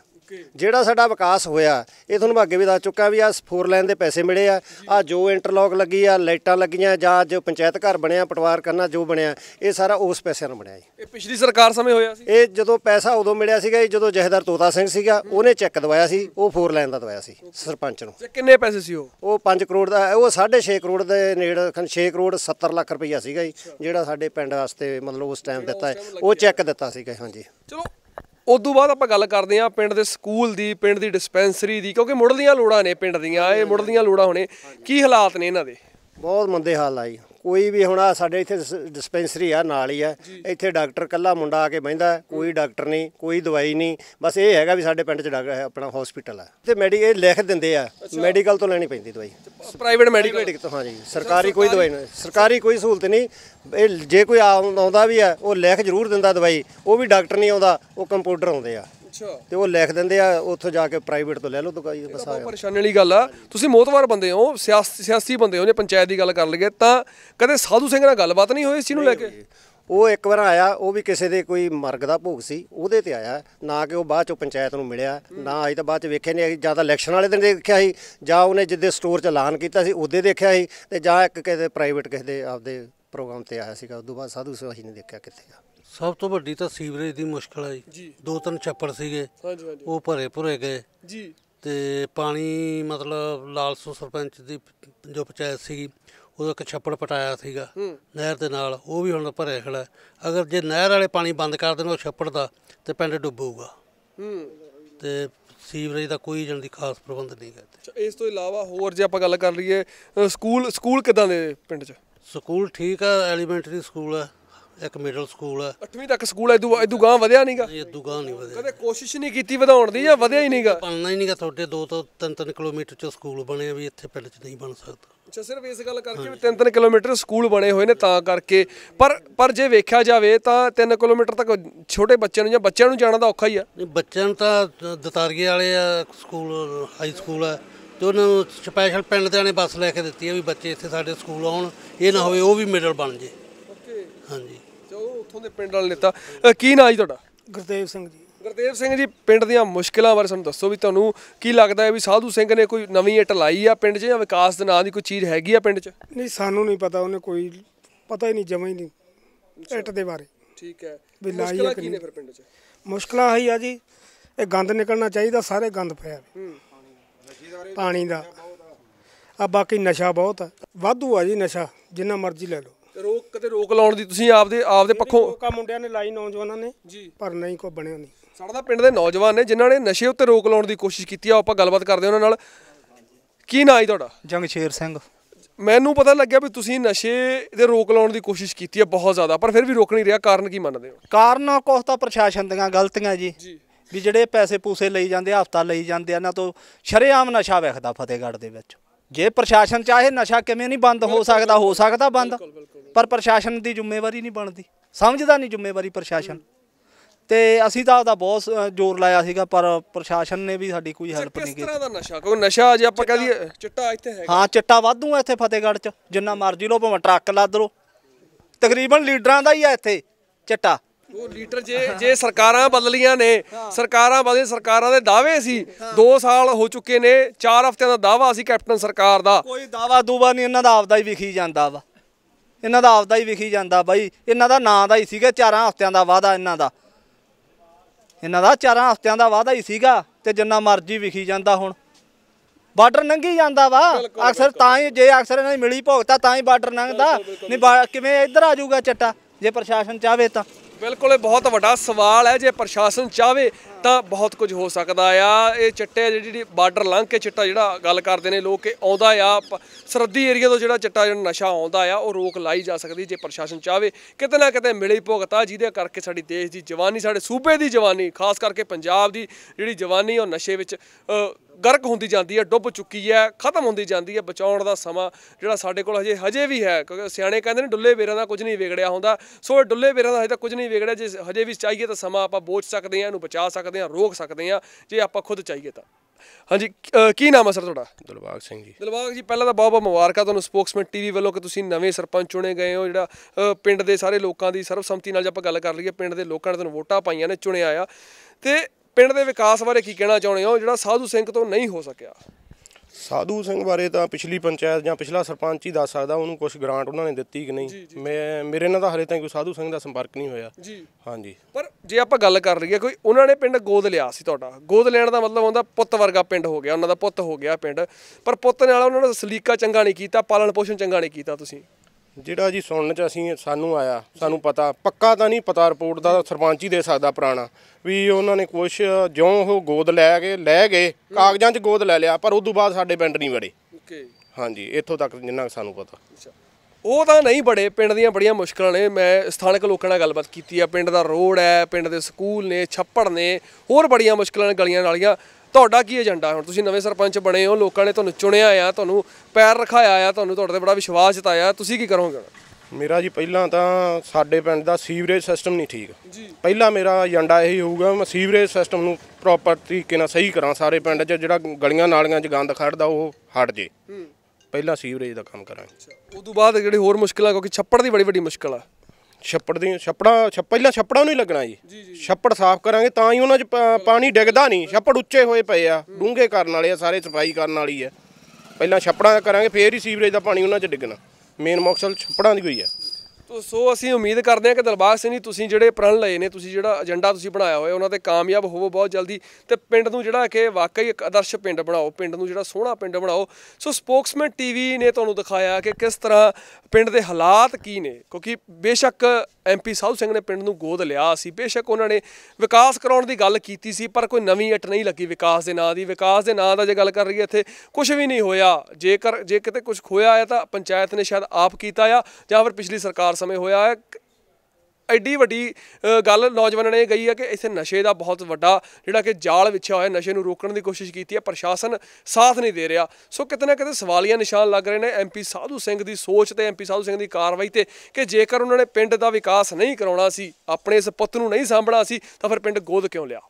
[SPEAKER 4] ਜਿਹੜਾ ਸਾਡਾ ਵਿਕਾਸ ਹੋਇਆ ਇਹ ਤੁਹਾਨੂੰ ਮੈਂ ਅੱਗੇ ਵੀ ਦੱਸ ਚੁੱਕਾ ਵੀ ਆ ਫੋਰ ਲਾਈਨ ਦੇ ਪੈਸੇ ਮਿਲੇ ਆ ਆ ਜੋ। ਇੰਟਰਲੌਕ ਲੱਗੀ ਆ ਲਾਈਟਾਂ ਲੱਗੀਆਂ ਜਾਂ ਜੋ ਪੰਚਾਇਤ ਘਰ ਬਣਿਆ ਪਟਵਾਰ ਕਰਨਾ ਜੋ ਬਣਿਆ ਇਹ ਸਾਰਾ ਉਸ ਪੈਸਿਆਂ ਨਾਲ ਬਣਿਆ ਜੀ।
[SPEAKER 6] ਇਹ ਪਿਛਲੀ ਸਰਕਾਰ ਸਮੇਂ ਹੋਇਆ ਸੀ?
[SPEAKER 4] ਇਹ ਜਦੋਂ ਪੈਸਾ ਉਦੋਂ ਮਿਲਿਆ ਸੀਗਾ ਜੀ, ਜਦੋਂ ਜਹੇਦਾਰ ਤੋਤਾ ਸਿੰਘ ਸੀਗਾ ਉਹਨੇ ਚੈੱਕ ਦਵਾਇਆ ਸੀ ਉਹ ਫੋਰ ਲਾਈਨ ਦਾ ਦਵਾਇਆ ਸੀ ਸਰਪੰਚ ਨੂੰ।
[SPEAKER 6] ਕਿੰਨੇ ਪੈਸੇ ਸੀ ਉਹ?
[SPEAKER 4] ਉਹ 5 ਕਰੋੜ ਦਾ ਉਹ 6.5 ਕਰੋੜ ਦੇ ਨੇੜੇ ਖਨ 6 ਕਰੋੜ 70 ਲੱਖ ਰੁਪਈਆ ਸੀਗਾ ਜੀ ਜਿਹੜਾ ਸਾਡੇ ਪਿੰਡ ਵਾਸਤੇ ਮਤਲਬ ਉਸ ਟਾਈਮ ਦਿੱਤਾ ਉਹ ਚੈੱਕ ਦਿੱਤਾ ਸੀਗਾ ਹਾਂਜੀ।
[SPEAKER 6] ਚਲੋ ਉਦੋਂ ਬਾਅਦ ਆਪਾਂ ਗੱਲ ਕਰਦੇ ਹਾਂ ਪਿੰਡ ਦੇ ਸਕੂਲ ਦੀ, ਪਿੰਡ ਦੀ ਡਿਸਪੈਂਸਰੀ ਦੀ, ਕਿਉਂਕਿ ਮੁੱਢਲੀਆਂ ਲੋੜਾਂ ਨੇ ਪਿੰਡ ਦੀਆਂ, ਇਹ ਮੁੱਢਲੀਆਂ ਲੋੜਾਂ ਹੋਣੇ। ਕੀ ਹਾਲਾਤ ਨੇ ਇਹਨਾਂ ਦੇ?
[SPEAKER 4] ਬਹੁਤ ਮੰਦੇ ਹਾਲ ਆ ਜੀ। ਕੋਈ ਵੀ ਹੁਣ ਆ ਸਾਡੇ ਇੱਥੇ ਡਿਸਪੈਂਸਰੀ ਆ ਨਾਲ ਹੀ ਆ। ਇੱਥੇ ਡਾਕਟਰ ਕੱਲਾ ਮੁੰਡਾ ਆ ਕੇ ਬਹਿੰਦਾ ਕੋਈ ਡਾਕਟਰ ਨਹੀਂ ਕੋਈ ਦਵਾਈ ਨਹੀਂ। ਬਸ ਇਹ ਹੈਗਾ ਵੀ ਸਾਡੇ ਪਿੰਡ 'ਚ ਡਾਕਟਰ ਆਪਣਾ ਹਸਪੀਟਲ ਆ। ਤੇ ਮੈਡੀ ਇਹ ਲਿਖ ਦਿੰਦੇ ਆ ਮੈਡੀਕਲ ਤੋਂ ਲੈਣੀ ਪੈਂਦੀ ਦਵਾਈ।
[SPEAKER 6] ਪ੍ਰਾਈਵੇਟ ਮੈਡੀਕਲ
[SPEAKER 4] ਤੋਂ ਹਾਂਜੀ। ਸਰਕਾਰੀ ਕੋਈ ਦਵਾਈ ਨਹੀਂ ਸਰਕਾਰੀ ਕੋਈ ਸਹੂਲਤ ਨਹੀਂ। ਇਹ ਜੇ ਕੋਈ ਆਉਂ- ਆਉਂਦਾ ਵੀ ਆ ਉਹ ਲਿਖ ਜ਼ਰੂਰ ਦਿੰਦਾ ਦਵਾਈ। ਉਹ ਵੀ ਡਾਕਟਰ ਨਹੀਂ ਆਉਂਦਾ ਉਹ ਕੰਪਿਊਟਰ ਆਉਂਦੇ ਆ।
[SPEAKER 6] ਅੱਛਾ।
[SPEAKER 4] ਤੇ ਉਹ ਲਿਖ ਦਿੰਦੇ ਆ ਉੱਥੋਂ ਜਾ ਕੇ ਪ੍ਰਾਈਵੇਟ ਤੋਂ ਲੈ ਲਓ ਦਵਾਈ ਬਸ ਆ
[SPEAKER 6] ਬਹੁਤ ਪਰੇਸ਼ਾਨੀ ਵਾਲੀ ਗੱਲ ਆ। ਤੁਸੀਂ ਮੋਤਵਾਰ ਬੰਦੇ ਹੋ ਸਿਆਸ- ਸਿਆਸੀ ਬੰਦੇ ਹੋ ਜੇ ਪੰਚਾਇਤ ਦੀ ਗੱਲ ਕਰ ਲਈਏ ਤਾਂ ਕਦੇ ਸਾਧੂ ਸਿੰਘ ਨਾਲ ਗੱਲਬਾਤ ਨਹੀਂ ਹੋਈ ਇਸ ਚੀਜ਼ ਨੂੰ ਲੈ ਕੇ?
[SPEAKER 4] ਉਹ ਇੱਕ ਵਾਰ ਆਇਆ ਉਹ ਵੀ ਕਿਸੇ ਦੇ ਕੋਈ ਮਰਗ ਦਾ ਭੋਗ ਸੀ ਉਹਦੇ ਤੇ ਆਇਆ। ਨਾ ਕਿ ਉਹ ਬਾਅਦ ਚੋਂ ਪੰਚਾਇਤ ਨੂੰ ਮਿਲਿਆ ਨਾ ਅਜੇ ਤਾਂ ਬਾਅਦ ਚ ਵੇਖਿਆ ਨਹੀਂ ਜਾਂ ਤਾਂ ਇਲੈਕਸ਼ਨ ਵਾਲੇ ਦਿਨ ਦੇਖਿਆ ਸੀ ਜਾਂ ਉਹਨੇ ਜਿੱਦੇ ਸਟੋਰ ਚ ਐਲਾਨ ਕੀਤਾ ਸੀ ਉਹਦੇ ਦੇਖਿਆ ਸੀ ਤੇ ਜਾਂ ਇੱਕ ਕਿਸੇ ਪ੍ਰਾਈਵੇਟ ਕਿਸੇ ਦੇ ਆਪਦੇ ਪ੍ਰੋਗਰਾਮ ਤੇ ਆਇਆ ਸੀਗਾ ਉਦੋਂ ਬਾਅਦ ਸਾਧੂ ਸਿਵਾਜੀ ਨੇ ਦੇਖਿਆ ਕਿੱਥੇ ਆ।
[SPEAKER 10] ਸਭ ਤੋਂ ਵੱਡੀ ਤਾਂ ਸੀਵਰੇਜ ਦੀ ਮੁਸ਼ਕਲ ਜੀ। ਦੋ ਤਿੰਨ ਛੱਪੜ ਸੀਗੇ।
[SPEAKER 6] ਹਾਂਜੀ ਹਾਂਜੀ।
[SPEAKER 10] ਉਹ ਭਰੇ ਭੁਰੇ ਗਏ।
[SPEAKER 6] ਜੀ।
[SPEAKER 10] ਤੇ ਪਾਣੀ ਮਤਲਬ ਲਾਲਸੋ ਸਰਪੰਚ ਦੀ ਜੋ ਪੰਚਾਇਤ ਸੀਗੀ ਉਹਦਾ ਇੱਕ ਛੱਪੜ ਪਟਾਇਆ ਸੀਗਾ। ਨਹਿਰ ਦੇ ਨਾਲ ਉਹ ਵੀ ਹੁਣ ਭਰਿਆ ਖੜਾ। ਅਗਰ ਜੇ ਨਹਿਰ ਵਾਲੇ ਪਾਣੀ ਬੰਦ ਕਰ ਦੇਣ ਉਹ ਛੱਪੜ ਦਾ ਤੇ ਪਿੰਡ ਡੁੱਬੂਗਾ। ਤੇ ਸੀਵਰੇਜ ਦਾ ਕੋਈ ਜਣ ਦੀ ਖਾਸ ਪ੍ਰਬੰਧ ਨਹੀਂ।
[SPEAKER 6] ਅੱਛਾ, ਇਸ ਤੋਂ ਇਲਾਵਾ ਹੋਰ ਜੇ ਆਪਾਂ ਗੱਲ ਕਰ ਲਈਏ ਸਕੂਲ ਸਕੂਲ ਕਿਦਾਂ ਦੇ ਪਿੰਡ 'ਚ?
[SPEAKER 10] ਸਕੂਲ ਠੀਕ ਆ ਐਲੀਮੈਂਟਰੀ ਸਕੂਲ ਹੈ ਇੱਕ ਮਿਡਲ ਸਕੂਲ ਹੈ।
[SPEAKER 6] 8ਵੀਂ ਤੱਕ ਸਕੂਲ ਇਦੋਂ ਇਦੋਂ ਗਾਂ ਵਧਿਆ ਨਹੀਂਗਾ
[SPEAKER 10] ਇਹ ਦੁਗਾਂ ਨਹੀਂ ਵਧਿਆ।
[SPEAKER 6] ਕਦੇ ਕੋਸ਼ਿਸ਼ ਨਹੀਂ ਕੀਤੀ ਵਧਾਉਣ ਦੀ ਜਾਂ ਵਧਿਆ ਹੀ ਨਹੀਂਗਾ
[SPEAKER 10] ਬਣਨਾ ਹੀ ਨਹੀਂਗਾ ਤੁਹਾਡੇ ਦੋ ਤੋਂ ਤਿੰਨ ਤਿੰਨ ਕਿਲੋਮੀਟਰ ਚ ਸਕੂਲ ਬਣੇ ਆ ਵੀ ਇੱਥੇ ਪਿੰਡ ਚ ਨਹੀਂ ਬਣ ਸਕਦਾ।
[SPEAKER 6] ਅੱਛਾ ਸਿਰਫ ਇਸ ਗੱਲ ਕਰਕੇ ਵੀ 3-3 ਕਿਲੋਮੀਟਰ ਸਕੂਲ ਬਣੇ ਹੋਏ ਨੇ ਤਾਂ ਕਰਕੇ। ਪਰ ਪਰ ਜੇ ਵੇਖਿਆ ਜਾਵੇ ਤਾਂ 3 ਕਿਲੋਮੀਟਰ ਤੱਕ ਛੋਟੇ ਬੱਚਿਆਂ ਨੂੰ ਜਾਂ ਬੱਚਿਆਂ ਨੂੰ ਜਾਣਾ ਤਾਂ ਔਖਾ ਹੀ ਆ।
[SPEAKER 10] ਨਹੀਂ ਬੱਚਿਆਂ ਨੂੰ ਤਾਂ ਦਤਾਰਗੇ ਵਾਲੇ ਆ ਸਕੂਲ ਹਾਈ ਸਕੂਲ ਆ। ਤੇ ਉਹਨਾਂ ਨੂੰ ਸਪੈਸ਼ਲ ਪਿੰਡ ਦੇ ਨੇ ਬੱਸ ਲੈ ਕੇ ਦਿੱਤੀ ਆ ਵੀ ਬੱਚੇ ਇੱਥੇ ਸਾਡੇ ਸਕੂਲ ਆਉਣ ਇਹ ਨਾ ਹੋਵੇ ਉਹ ਵੀ ਮਿਡਲ ਬਣ ਜੇ। ਹਾਂਜੀ।
[SPEAKER 6] ਤੇ ਉਹ ਉੱਥੋਂ ਦੇ ਪਿੰਡ ਵਾਲੇ ਨੇਤਾ ਅ, ਕੀ ਨਾਂ ਜੀ ਤੁਹਾਡਾ?
[SPEAKER 11] ਗੁਰਦੇਵ ਸਿੰਘ ਜੀ।
[SPEAKER 6] ਗੁਰਦੇਵ ਸਿੰਘ ਜੀ ਪਿੰਡ ਦੀਆਂ ਮੁਸ਼ਕਲਾਂ ਬਾਰੇ ਸਾਨੂੰ ਦੱਸੋ ਵੀ ਤੁਹਾਨੂੰ ਕੀ ਲੱਗਦਾ ਹੈ ਵੀ ਸਾਧੂ ਸਿੰਘ ਨੇ ਕੋਈ ਨਵੀਂ ਇੱਟ ਲਾਈ ਆ ਪਿੰਡ 'ਚ ਜਾਂ ਵਿਕਾਸ ਦੇ ਨਾਂ ਦੀ ਕੋਈ ਚੀਜ਼ ਹੈਗੀ ਆ ਪਿੰਡ 'ਚ?
[SPEAKER 11] ਨਹੀਂ ਸਾਨੂੰ ਨਹੀਂ ਪਤਾ ਉਹਨੇ ਕੋਈ ਪਤਾ ਹੀ ਨਹੀਂ ਜਮਾ ਹੀ ਨਹੀਂ ਇੱਟ ਦੇ ਬਾਰੇ।
[SPEAKER 6] ਠੀਕ ਹੈ।
[SPEAKER 11] ਵੀ ਲਾਈ
[SPEAKER 6] ਮੁਸ਼ਕਲਾਂ
[SPEAKER 11] ਆ
[SPEAKER 6] ਕੀ
[SPEAKER 11] ਕਿ
[SPEAKER 6] ਨੇ
[SPEAKER 11] ਨਹੀਂ।
[SPEAKER 6] ਫਿਰ ਪਿੰਡ 'ਚ?
[SPEAKER 11] ਮੁਸ਼ਕਲਾਂ ਆਹੀ ਆ ਜੀ ਇਹ ਗੰਦ ਨਿਕਲਣਾ ਚਾਹੀਦਾ ਸਾਰੇ ਗੰਦ ਪਿਆ ਵੇ। ਪਾਣੀ ਦਾ। ਆ ਬਾਕੀ ਨਸ਼ਾ ਬਹੁਤ ਆ। ਵਾਧੂ ਆ ਜੀ ਨਸ਼ਾ ਜਿੰਨਾ ਮਰਜ਼ੀ ਲੈ ਲਓ।
[SPEAKER 6] ਤੇ ਰੋਕ ਕਦੇ ਰੋਕ ਲਾਉਣ ਦੀ ਤੁਸੀਂ ਆਪਦੇ ਆਪਦੇ ਪੱਖੋਂ
[SPEAKER 11] ਲੋਕਾਂ ਮੁੰਡਿਆਂ ਨੇ ਲਾਈ ਨੌਜਵਾਨਾਂ ਨੇ
[SPEAKER 6] ਜੀ।
[SPEAKER 11] ਪਰ ਨਹੀਂ ਕੋ ਬਣਿਆ ਨਹੀਂ।
[SPEAKER 6] ਸਾਡਾ ਤਾਂ ਪਿੰਡ ਦੇ ਨੌਜਵਾਨ ਨੇ ਜਿਨ੍ਹਾਂ ਨੇ ਨਸ਼ੇ ਉੱਤੇ ਰੋਕ ਲਾਉਣ ਦੀ ਕੋਸ਼ਿਸ਼ ਕੀਤੀ ਆ ਆਪਾਂ ਗੱਲਬਾਤ ਕਰਦੇ ਹਾਂ ਉਹਨਾਂ ਨਾਲ। ਕੀ ਨਾਂ ਹੈ ਤੁਹਾਡਾ?
[SPEAKER 3] ਜੰਗਸ਼ੇਰ ਸਿੰਘ।
[SPEAKER 6] ਮੈਨੂੰ ਪਤਾ ਲੱਗਿਆ ਵੀ ਤੁਸੀਂ ਨਸ਼ੇ ਦੇ ਰੋਕ ਲਾਉਣ ਦੀ ਕੋਸ਼ਿਸ਼ ਕੀਤੀ ਆ ਬਹੁਤ ਜ਼ਿਆਦਾ ਪਰ ਫਿਰ ਵੀ ਰੋਕ ਨਹੀਂ ਰਿਹਾ ਕਾਰਨ ਕੀ ਮੰਨਦੇ ਹੋ?
[SPEAKER 3] ਕਾਰਨ ਕੁਛ ਤਾਂ ਪ੍ਰਸ਼ਾਸਨ ਦੀਆਂ ਗਲਤੀਆਂ ਜੀ। ਵੀ ਜਿਹੜੇ ਪੈਸੇ ਪੂਸੇ ਲਈ ਜਾਂਦੇ ਹਫਤਾ ਲਈ ਜਾਂਦੇ ਆ ਇਹਨਾਂ ਤੋਂ ਸ਼ਰੇਆਮ ਨਸ਼ਾ ਵਿਖਦਾ ਫਤਿਹਗੜ੍ਹ ਦੇ ਵਿੱਚ। ਜੇ ਪ੍ਰਸ਼ਾਸਨ ਚਾਹੇ ਨਸ਼ਾ ਕਿਵੇਂ ਨਹੀਂ ਬੰਦ ਹੋ ਸਕਦਾ ਹੋ ਸਕਦਾ ਬੰਦ। ਪਰ ਪ੍ਰਸ਼ਾਸਨ ਦੀ ਜ਼ਿੰਮੇਵਾਰੀ ਨਹੀਂ ਬਣਦੀ। ਸਮਝਦਾ ਨਹੀਂ ਜ਼ਿੰਮੇਵਾਰੀ ਪ੍ਰਸ਼ਾਸਨ। ਤੇ ਅਸੀਂ ਤਾਂ ਉਹਦਾ ਬਹੁਤ ਜ਼ੋਰ ਲਾਇਆ ਸੀਗਾ ਪਰ ਪ੍ਰਸ਼ਾਸਨ ਨੇ ਵੀ ਸਾਡੀ ਕੋਈ ਹੈਲਪ
[SPEAKER 6] ਕਿਸ
[SPEAKER 3] ਨਹੀਂ ਕੀਤੀ।
[SPEAKER 6] ਤਰ੍ਹਾਂ ਦਾ ਨਸ਼ਾ? ਕੋਈ ਨਸ਼ਾ ਜੇ ਆਪਾਂ ਕਹਿ ਦਈਏ ਚਿੱਟਾ ਇੱਥੇ ਹੈਗਾ।
[SPEAKER 3] ਹਾਂ ਚਿੱਟਾ ਵਾਧੂ ਆ ਇੱਥੇ ਫਤਿਹਗੜ੍ਹ 'ਚ। ਜਿੰਨਾ ਮਰਜ਼ੀ ਲੋ ਭਾਵੇਂ ਟਰੱਕ ਲੱਦ ਲੋ ਤਕਰੀਬਨ ਲੀਡਰਾਂ ਦਾ ਹੀ ਆ ਇੱਥੇ ਚਿੱਟਾ।
[SPEAKER 6] ਉਹ ਲੀਟਰ ਜੇ ਜੇ ਸਰਕਾਰਾਂ ਬਦਲੀਆਂ ਨੇ ਸਰਕਾਰਾਂ ਬਦਲੀਆਂ ਸਰਕਾਰਾਂ ਦੇ ਦਾਅਵੇ ਸੀ। 2 ਸਾਲ ਹੋ ਚੁੱਕੇ ਨੇ 4 ਹਫ਼ਤਿਆਂ ਦਾ ਦਾਅਵਾ ਸੀ ਕੈਪਟਨ ਸਰਕਾਰ ਦਾ।
[SPEAKER 3] ਕੋਈ ਦਾਵਾ ਦੂਵਾ ਨਹੀਂ ਇਹਨਾਂ ਦਾ ਆਪਦਾ ਹੀ ਵਿਖੀ ਜਾਂਦਾ ਵਾ। ਇਹਨਾਂ ਦਾ ਆਪਦਾ ਹੀ ਵਿਖੀ ਜਾਂਦਾ ਬਾਈ। ਇਹਨਾਂ ਦਾ ਨਾਂ ਦਾ ਹੀ ਸੀਗਾ ਚਾਰਾਂ ਹਫ਼ਤਿਆਂ ਦਾ ਵਾਅਦਾ ਇਹਨਾਂ ਦਾ। ਇਹਨਾਂ ਦਾ ਚਾਰਾਂ ਹਫ਼ਤਿਆਂ ਦਾ ਵਾਅਦਾ ਹੀ ਸੀਗਾ ਤੇ ਜਿੰਨਾ ਮਰਜ਼ੀ ਵਿਖੀ ਜਾਂਦਾ ਹੁਣ। ਬਾਰਡਰ ਲੰਘੀ ਜਾਂਦਾ ਵਾ। ਅਕਸਰ ਤਾਂ ਹੀ ਜੇ ਅਕਸਰ ਇਹਨਾਂ ਦੀ ਮਿਲੀ ਭੁਗਤਾ ਤਾਂ ਹੀ ਬਾਰਡਰ ਲੰਘਦਾ ਨਹੀਂ ਕਿਵੇਂ ਇੱਧਰ ਆ ਜਾਊਗਾ ਚੱਟਾ? ਜੇ ਪ੍ਰਸ਼ਾਸਨ ਚਾਹਵੇ ਤਾਂ।
[SPEAKER 6] ਬਿਲਕੁਲ, ਇਹ ਬਹੁਤ ਵੱਡਾ ਸਵਾਲ ਹੈ। ਜੇ ਪ੍ਰਸ਼ਾਸਨ ਚਾਹਵੇ ਤਾਂ ਬਹੁਤ ਕੁਝ ਹੋ ਸਕਦਾ ਆ। ਇਹ ਚਿੱਟੇ ਜਿਹੜੀ ਜਿਹੜੀ ਬਾਰਡਰ ਲੰਘ ਕੇ ਚਿੱਟਾ ਜਿਹੜਾ ਗੱਲ ਕਰਦੇ ਨੇ ਲੋਕ ਕਿ ਆਉਂਦਾ ਆ। ਪ- ਸਰਹੱਦੀ ਏਰੀਆ ਤੋਂ ਜਿਹੜਾ ਚਿੱਟਾ ਜਿਹੜਾ ਨਸ਼ਾ ਆਉਂਦਾ ਆ, ਉਹ ਰੋਕ ਲਾਈ ਜਾ ਸਕਦੀ। ਜੇ ਪ੍ਰਸ਼ਾਸਨ ਚਾਹਵੇ, ਕਿਤੇ ਨਾ ਕਿਤੇ ਮਿਲੀ ਭੁਗਤਾ, ਜਿਹਦੇ ਕਰਕੇ ਸਾਡੀ ਦੇਸ਼ ਦੀ ਜਵਾਨੀ, ਸਾਡੇ ਸੂਬੇ ਦੀ ਜਵਾਨੀ, ਖਾਸ ਕਰਕੇ ਪੰਜਾਬ ਦੀ ਜਿਹੜੀ ਜਵਾਨੀ ਉਹ ਨਸ਼ੇ ਵਿੱਚ ਗਰਕ ਹੁੰਦੀ ਜਾਂਦੀ ਹੈ ਡੁੱਬ ਚੁੱਕੀ ਹੈ ਖਤਮ ਹੁੰਦੀ ਜਾਂਦੀ ਹੈ ਬਚਾਉਣ ਦਾ ਸਮਾਂ ਜਿਹੜਾ ਸਾਡੇ ਕੋਲ ਹਜੇ ਹਜੇ ਵੀ ਹੈ। ਕਿਉਂਕਿ ਸਿਆਣੇ ਕਹਿੰਦੇ ਨੇ ਡੁੱਲੇ ਬੇਰਾਂ ਦਾ ਕੁਝ ਨਹੀਂ ਵਿਗੜਿਆ ਹੁੰਦਾ। ਸੋ ਇਹ ਡੁੱਲੇ ਬੇਰਾਂ ਦਾ ਹਜੇ ਤੱਕ ਕੁਝ ਨਹੀਂ ਵਿਗੜਿਆ। ਜੇ ਹਜੇ ਵੀ ਚਾਹੀਏ ਤਾਂ ਸਮਾਂ ਆਪਾਂ ਬੋਝ ਸਕਦੇ ਹਾਂ ਇਹਨੂੰ ਬਚਾ ਸਕਦੇ ਹਾਂ ਰੋਕ ਸਕਦੇ ਹਾਂ। ਜੇ ਆਪਾਂ ਖੁਦ ਚਾਹੀਏ ਤਾਂ। ਹਾਂਜੀ ਕੀ ਨਾਮ ਹੈ ਸਰ ਤੁਹਾਡਾ?
[SPEAKER 1] ਦਿਲਬਾਗ ਸਿੰਘ ਜੀ।
[SPEAKER 6] ਦਿਲਬਾਗ ਜੀ ਪਹਿਲਾਂ ਤਾਂ ਬਹੁਤ ਬਹੁਤ ਮੁਬਾਰਕਾਂ ਤੁਹਾਨੂੰ ਸਪੋਕਸਮੈਨ ਟੀਵੀ ਵੱਲੋਂ ਕਿ ਤੁਸੀਂ ਨਵੇਂ ਸਰਪੰਚ ਚੁਣੇ ਗਏ ਹੋ। ਜਿਹੜਾ ਪਿੰਡ ਦੇ ਸਾਰੇ ਲੋਕਾਂ ਦੀ ਸਰਬਸੰਮਤੀ ਨਾਲ ਜੇ ਆਪਾਂ ਗੱਲ ਕਰ ਲਈਏ ਪਿੰਡ ਦੇ ਲੋਕਾਂ ਨੇ ਤੁਹਾਨੂੰ ਵੋਟਾਂ ਪਾਈਆਂ ਨੇ ਚੁਣਿਆ ਆ। ਤੇ ਪਿੰਡ ਦੇ ਵਿਕਾਸ ਬਾਰੇ ਕੀ ਕਹਿਣਾ ਚਾਹੁੰਦੇ ਹੋ? ਜਿਹੜਾ ਸਾਧੂ ਸਿੰਘ ਤੋਂ ਨਹੀਂ ਹੋ ਸਕਿਆ।
[SPEAKER 1] ਸਾਧੂ ਸਿੰਘ ਬਾਰੇ ਤਾਂ ਪਿਛਲੀ ਪੰਚਾਇਤ ਜਾਂ ਪਿਛਲਾ ਸਰਪੰਚ ਹੀ ਦੱਸ ਸਕਦਾ ਉਹਨੂੰ ਕੁਝ ਗ੍ਰਾਂਟ ਉਹਨਾਂ ਨੇ ਦਿੱਤੀ ਕਿ ਨਹੀਂ। ਮੈਂ ਮੇਰੇ ਨਾਲ ਤਾਂ ਹਲੇ ਤਾਈਂ ਕੋਈ ਸਾਧੂ ਸਿੰਘ ਦਾ ਸੰਪਰਕ ਨਹੀਂ ਹੋਇਆ।
[SPEAKER 6] ਜੀ।
[SPEAKER 1] ਹਾਂਜੀ।
[SPEAKER 6] ਪਰ ਜੇ ਆਪਾਂ ਗੱਲ ਕਰ ਲਈਏ ਕੋਈ ਉਹਨਾਂ ਨੇ ਪਿੰਡ ਗੋਦ ਲਿਆ ਸੀ ਤੁਹਾਡਾ। ਗੋਦ ਲੈਣ ਦਾ ਮਤਲਬ ਹੁੰਦਾ ਪੁੱਤ ਵਰਗਾ ਪਿੰਡ ਹੋ ਗਿਆ ਉਹਨਾਂ ਦਾ ਪੁੱਤ ਹੋ ਗਿਆ ਪਿੰਡ। ਪਰ ਪੁੱਤ ਨਾਲ ਉਹਨਾਂ ਨੇ ਸਲੀਕਾ ਚੰਗਾ ਨਹੀਂ ਕੀਤਾ ਪਾਲਣ ਪੋਸ਼ਣ ਚੰਗਾ ਨਹੀਂ ਕੀਤਾ ਤੁਸੀਂ।
[SPEAKER 1] ਜਿਹੜਾ ਜੀ ਸੁਣਨ ਚ ਅਸੀਂ ਸਾਨੂੰ ਆਇਆ ਸਾਨੂੰ ਪਤਾ ਪੱਕਾ ਤਾਂ ਨਹੀਂ ਪਤਾ ਰਿਪੋਰਟ ਦਾ ਸਰਪੰਚ ਹੀ ਦੇ ਸਕਦਾ ਪੁਰਾਣਾ ਵੀ ਉਹਨਾਂ ਨੇ ਕੁਛ ਜਿਉਂ ਉਹ ਗੋਦ ਲੈ ਕੇ ਲੈ ਗਏ ਕਾਗਜ਼ਾਂ 'ਚ ਗੋਦ ਲੈ ਲਿਆ ਪਰ ਉਸ ਤੋਂ ਬਾਅਦ ਸਾਡੇ ਪਿੰਡ ਨਹੀਂ ਵੜੇ।
[SPEAKER 6] ਓਕੇ।
[SPEAKER 1] ਹਾਂਜੀ ਇੱਥੋਂ ਤੱਕ ਜਿੰਨਾ ਕੁ ਸਾਨੂੰ ਪਤਾ।
[SPEAKER 6] ਉਹ ਤਾਂ ਨਹੀਂ ਬੜੇ ਪਿੰਡ ਦੀਆਂ ਬੜੀਆਂ ਮੁਸ਼ਕਲਾਂ ਨੇ ਮੈਂ ਸਥਾਨਕ ਲੋਕਾਂ ਨਾਲ ਗੱਲਬਾਤ ਕੀਤੀ ਆ ਪਿੰਡ ਦਾ ਰੋਡ ਹੈ ਪਿੰਡ ਦੇ ਸਕੂਲ ਨੇ ਛੱਪੜ ਨੇ ਹੋਰ ਬੜੀਆਂ ਮੁਸ਼ਕਲਾਂ ਨੇ ਗਲੀਆਂ ਨਾਲੀਆਂ। ਤੁਹਾਡਾ ਕੀ ਏਜੰਡਾ ਹੁਣ ਤੁਸੀਂ ਨਵੇਂ ਸਰਪੰਚ ਬਣੇ ਹੋ ਲੋਕਾਂ ਨੇ ਤੁਹਾਨੂੰ ਚੁਣਿਆ ਆ ਤੁਹਾਨੂੰ ਪੈਰ ਰਖਾਇਆ ਆ ਤੁਹਾਨੂੰ ਤੁਹਾਡੇ ਤੇ ਬੜਾ ਵਿਸ਼ਵਾਸ ਜਤਾਇਆ ਤੁਸੀਂ ਕੀ ਕਰੋਗੇ
[SPEAKER 1] ਮੇਰਾ ਜੀ ਪਹਿਲਾਂ ਤਾਂ ਸਾਡੇ ਪਿੰਡ ਦਾ ਸੀਵਰੇਜ ਸਿਸਟਮ ਨਹੀਂ ਠੀਕ। ਪਹਿਲਾਂ ਮੇਰਾ ਏਜੰਡਾ ਇਹੀ ਹੋਊਗਾ ਮੈਂ ਸੀਵਰੇਜ ਸਿਸਟਮ ਨੂੰ ਪ੍ਰੋਪਰ ਤਰੀਕੇ ਨਾਲ ਸਹੀ ਕਰਾਂ। ਸਾਰੇ ਪਿੰਡ 'ਚ ਜਿਹੜਾ ਗਲੀਆਂ ਨਾਲੀਆਂ 'ਚ ਗੰਦ ਖੜਦਾ ਉਹ ਹਟ ਜੇ। ਪਹਿਲਾਂ ਸੀਵਰੇਜ ਦਾ ਕੰਮ ਕਰਾਂਗੇ।
[SPEAKER 6] ਉਸ ਤੋਂ ਬਾਅਦ ਜਿਹੜੀ ਹੋਰ ਮੁਸ਼ਕਲਾਂ ਕਿਉਂਕਿ ਛੱਪੜ ਦੀ ਬੜੀ ਵੱਡੀ ਮੁਸ਼ਕਲ ਆ।
[SPEAKER 1] ਛੱਪੜ ਦੀ ਛੱਪੜਾ ਪਹਿਲਾਂ ਛੱਪੜਾਂ ਨੂੰ ਹੀ ਲੱਗਣਾ ਜੀ। ਛੱਪੜ ਸਾਫ਼ ਕਰਾਂਗੇ ਤਾਂ ਹੀ ਉਹਨਾਂ 'ਚ ਪਾਣੀ ਡਿੱਗਦਾ ਨਹੀਂ। ਛੱਪੜ ਉੱਚੇ ਹੋਏ ਪਏ ਆ ਡੂੰਘੇ ਕਰਨ ਵਾਲੇ ਆ ਸਾਰੇ ਸਫ਼ਾਈ ਕਰਨ ਵਾਲੀ ਆ। ਪਹਿਲਾਂ ਛੱਪੜਾਂ ਕਰਾਂਗੇ ਫੇਰ ਹੀ ਸੀਵਰੇਜ ਦਾ ਪਾਣੀ ਉਹਨਾਂ 'ਚ ਡਿੱਗਣਾ। ਮੇਨ ਮਕਸਦ ਛੱਪੜਾਂ ਦੀ ਹੋਈ ਆ।
[SPEAKER 6] ਤੋ ਸੋ ਅਸੀਂ ਉਮੀਦ ਕਰਦੇ ਹਾਂ ਕਿ ਦਿਲਬਾਗ ਸਿੰਘ ਜੀ ਤੁਸੀਂ ਜਿਹੜੇ ਪ੍ਰਣ ਲਏ ਨੇ, ਤੁਸੀਂ ਜਿਹੜਾ ਏਜੰਡਾ ਤੁਸੀਂ ਬਣਾਇਆ ਹੋਇਆ, ਉਹਨਾਂ ਤੇ ਕਾਮਯਾਬ ਹੋਵੋ ਬਹੁਤ ਜਲਦੀ ਤੇ ਪਿੰਡ ਨੂੰ ਜਿਹੜਾ ਕਿ ਵਾਕਈ ਇੱਕ ਆਦਰਸ਼ ਪਿੰਡ ਬਣਾਓ, ਪਿੰਡ ਨੂੰ ਜਿਹੜਾ ਸੋਹਣਾ ਪਿੰਡ ਬਣਾਓ। ਸੋ ਸਪੋਕਸਮੈਨ ਟੀਵੀ ਨੇ ਤੁਹਾਨੂੰ ਦਿਖਾਇਆ ਕਿ ਕਿਸ ਤਰ੍ਹਾਂ ਪਿੰਡ ਦੇ ਹਾਲਾਤ ਕੀ ਨੇ, ਕਿਉਂਕਿ ਬੇਸ਼ੱਕ ਐਮਪੀ ਸਾਧੂ ਸਿੰਘ ਨੇ ਪਿੰਡ ਨੂੰ ਗੋਦ ਲਿਆ ਸੀ। ਬੇਸ਼ੱਕ ਉਹਨਾਂ ਨੇ ਵਿਕਾਸ ਕਰਾਉਣ ਦੀ ਗੱਲ ਕੀਤੀ ਸੀ, ਪਰ ਕੋਈ ਨਵੀਂ ਇੱਟ ਨਹੀਂ ਲੱਗੀ ਵਿਕਾਸ ਦੇ ਨਾਂ ਦੀ। ਵਿਕਾਸ ਦੇ ਨਾਂ ਦਾ ਜੇ ਗੱਲ ਕਰ ਰਹੀਏ ਇੱਥੇ ਕੁਝ ਵੀ ਨਹੀਂ ਹੋਇਆ। ਜੇਕਰ, ਜੇ ਕਿਤੇ ਕੁਝ ਖੋਇਆ ਹੈ ਤਾਂ ਪੰਚਾਇਤ ਨੇ ਸ਼ਾਇਦ ਆਪ ਕੀਤਾ ਆ, ਜਾਂ ਫਿਰ ਪਿਛਲੀ ਸਰਕਾਰ ਸਮੇਂ ਹੋਇਆ ਹੈ। ਐਡੀ ਵੱਡੀ ਗੱਲ ਨੌਜਵਾਨਾਂ ਨੇ ਇਹ ਗਈ ਹੈ ਕਿ ਇੱਥੇ ਨਸ਼ੇ ਦਾ ਬਹੁਤ ਵੱਡਾ ਜਿਹੜਾ ਕਿ ਜਾਲ ਵਿਛਿਆ ਹੋਇਆ ਨਸ਼ੇ ਨੂੰ ਰੋਕਣ ਦੀ ਕੋਸ਼ਿਸ਼ ਕੀਤੀ ਹੈ ਪ੍ਰਸ਼ਾਸਨ ਸਾਥ ਨਹੀਂ ਦੇ ਰਿਹਾ। ਸੋ ਕਿਤੇ ਨਾ ਕਿਤੇ ਸਵਾਲੀਆ ਨਿਸ਼ਾਨ ਲੱਗ ਰਹੇ ਨੇ। ਐਮਪੀ ਸਾਧੂ ਸਿੰਘ ਦੀ ਸੋਚ ਤੇ ਐਮਪੀ ਸਾਧੂ ਸਿੰਘ ਦੀ ਕਾਰਵਾਈ ਤੇ ਕਿ ਜੇਕਰ ਉਹਨਾਂ ਨੇ ਪਿੰਡ ਦਾ ਵਿਕਾਸ ਨਹੀਂ ਕਰਾਉਣਾ ਸੀ, ਆਪਣੇ ਇਸ ਪੁੱਤ ਨੂੰ ਨਹੀਂ ਸਾਂਭਣਾ ਸੀ, ਤਾਂ ਫਿਰ ਪਿੰਡ ਗੋਦ ਕਿਉਂ ਲਿਆ?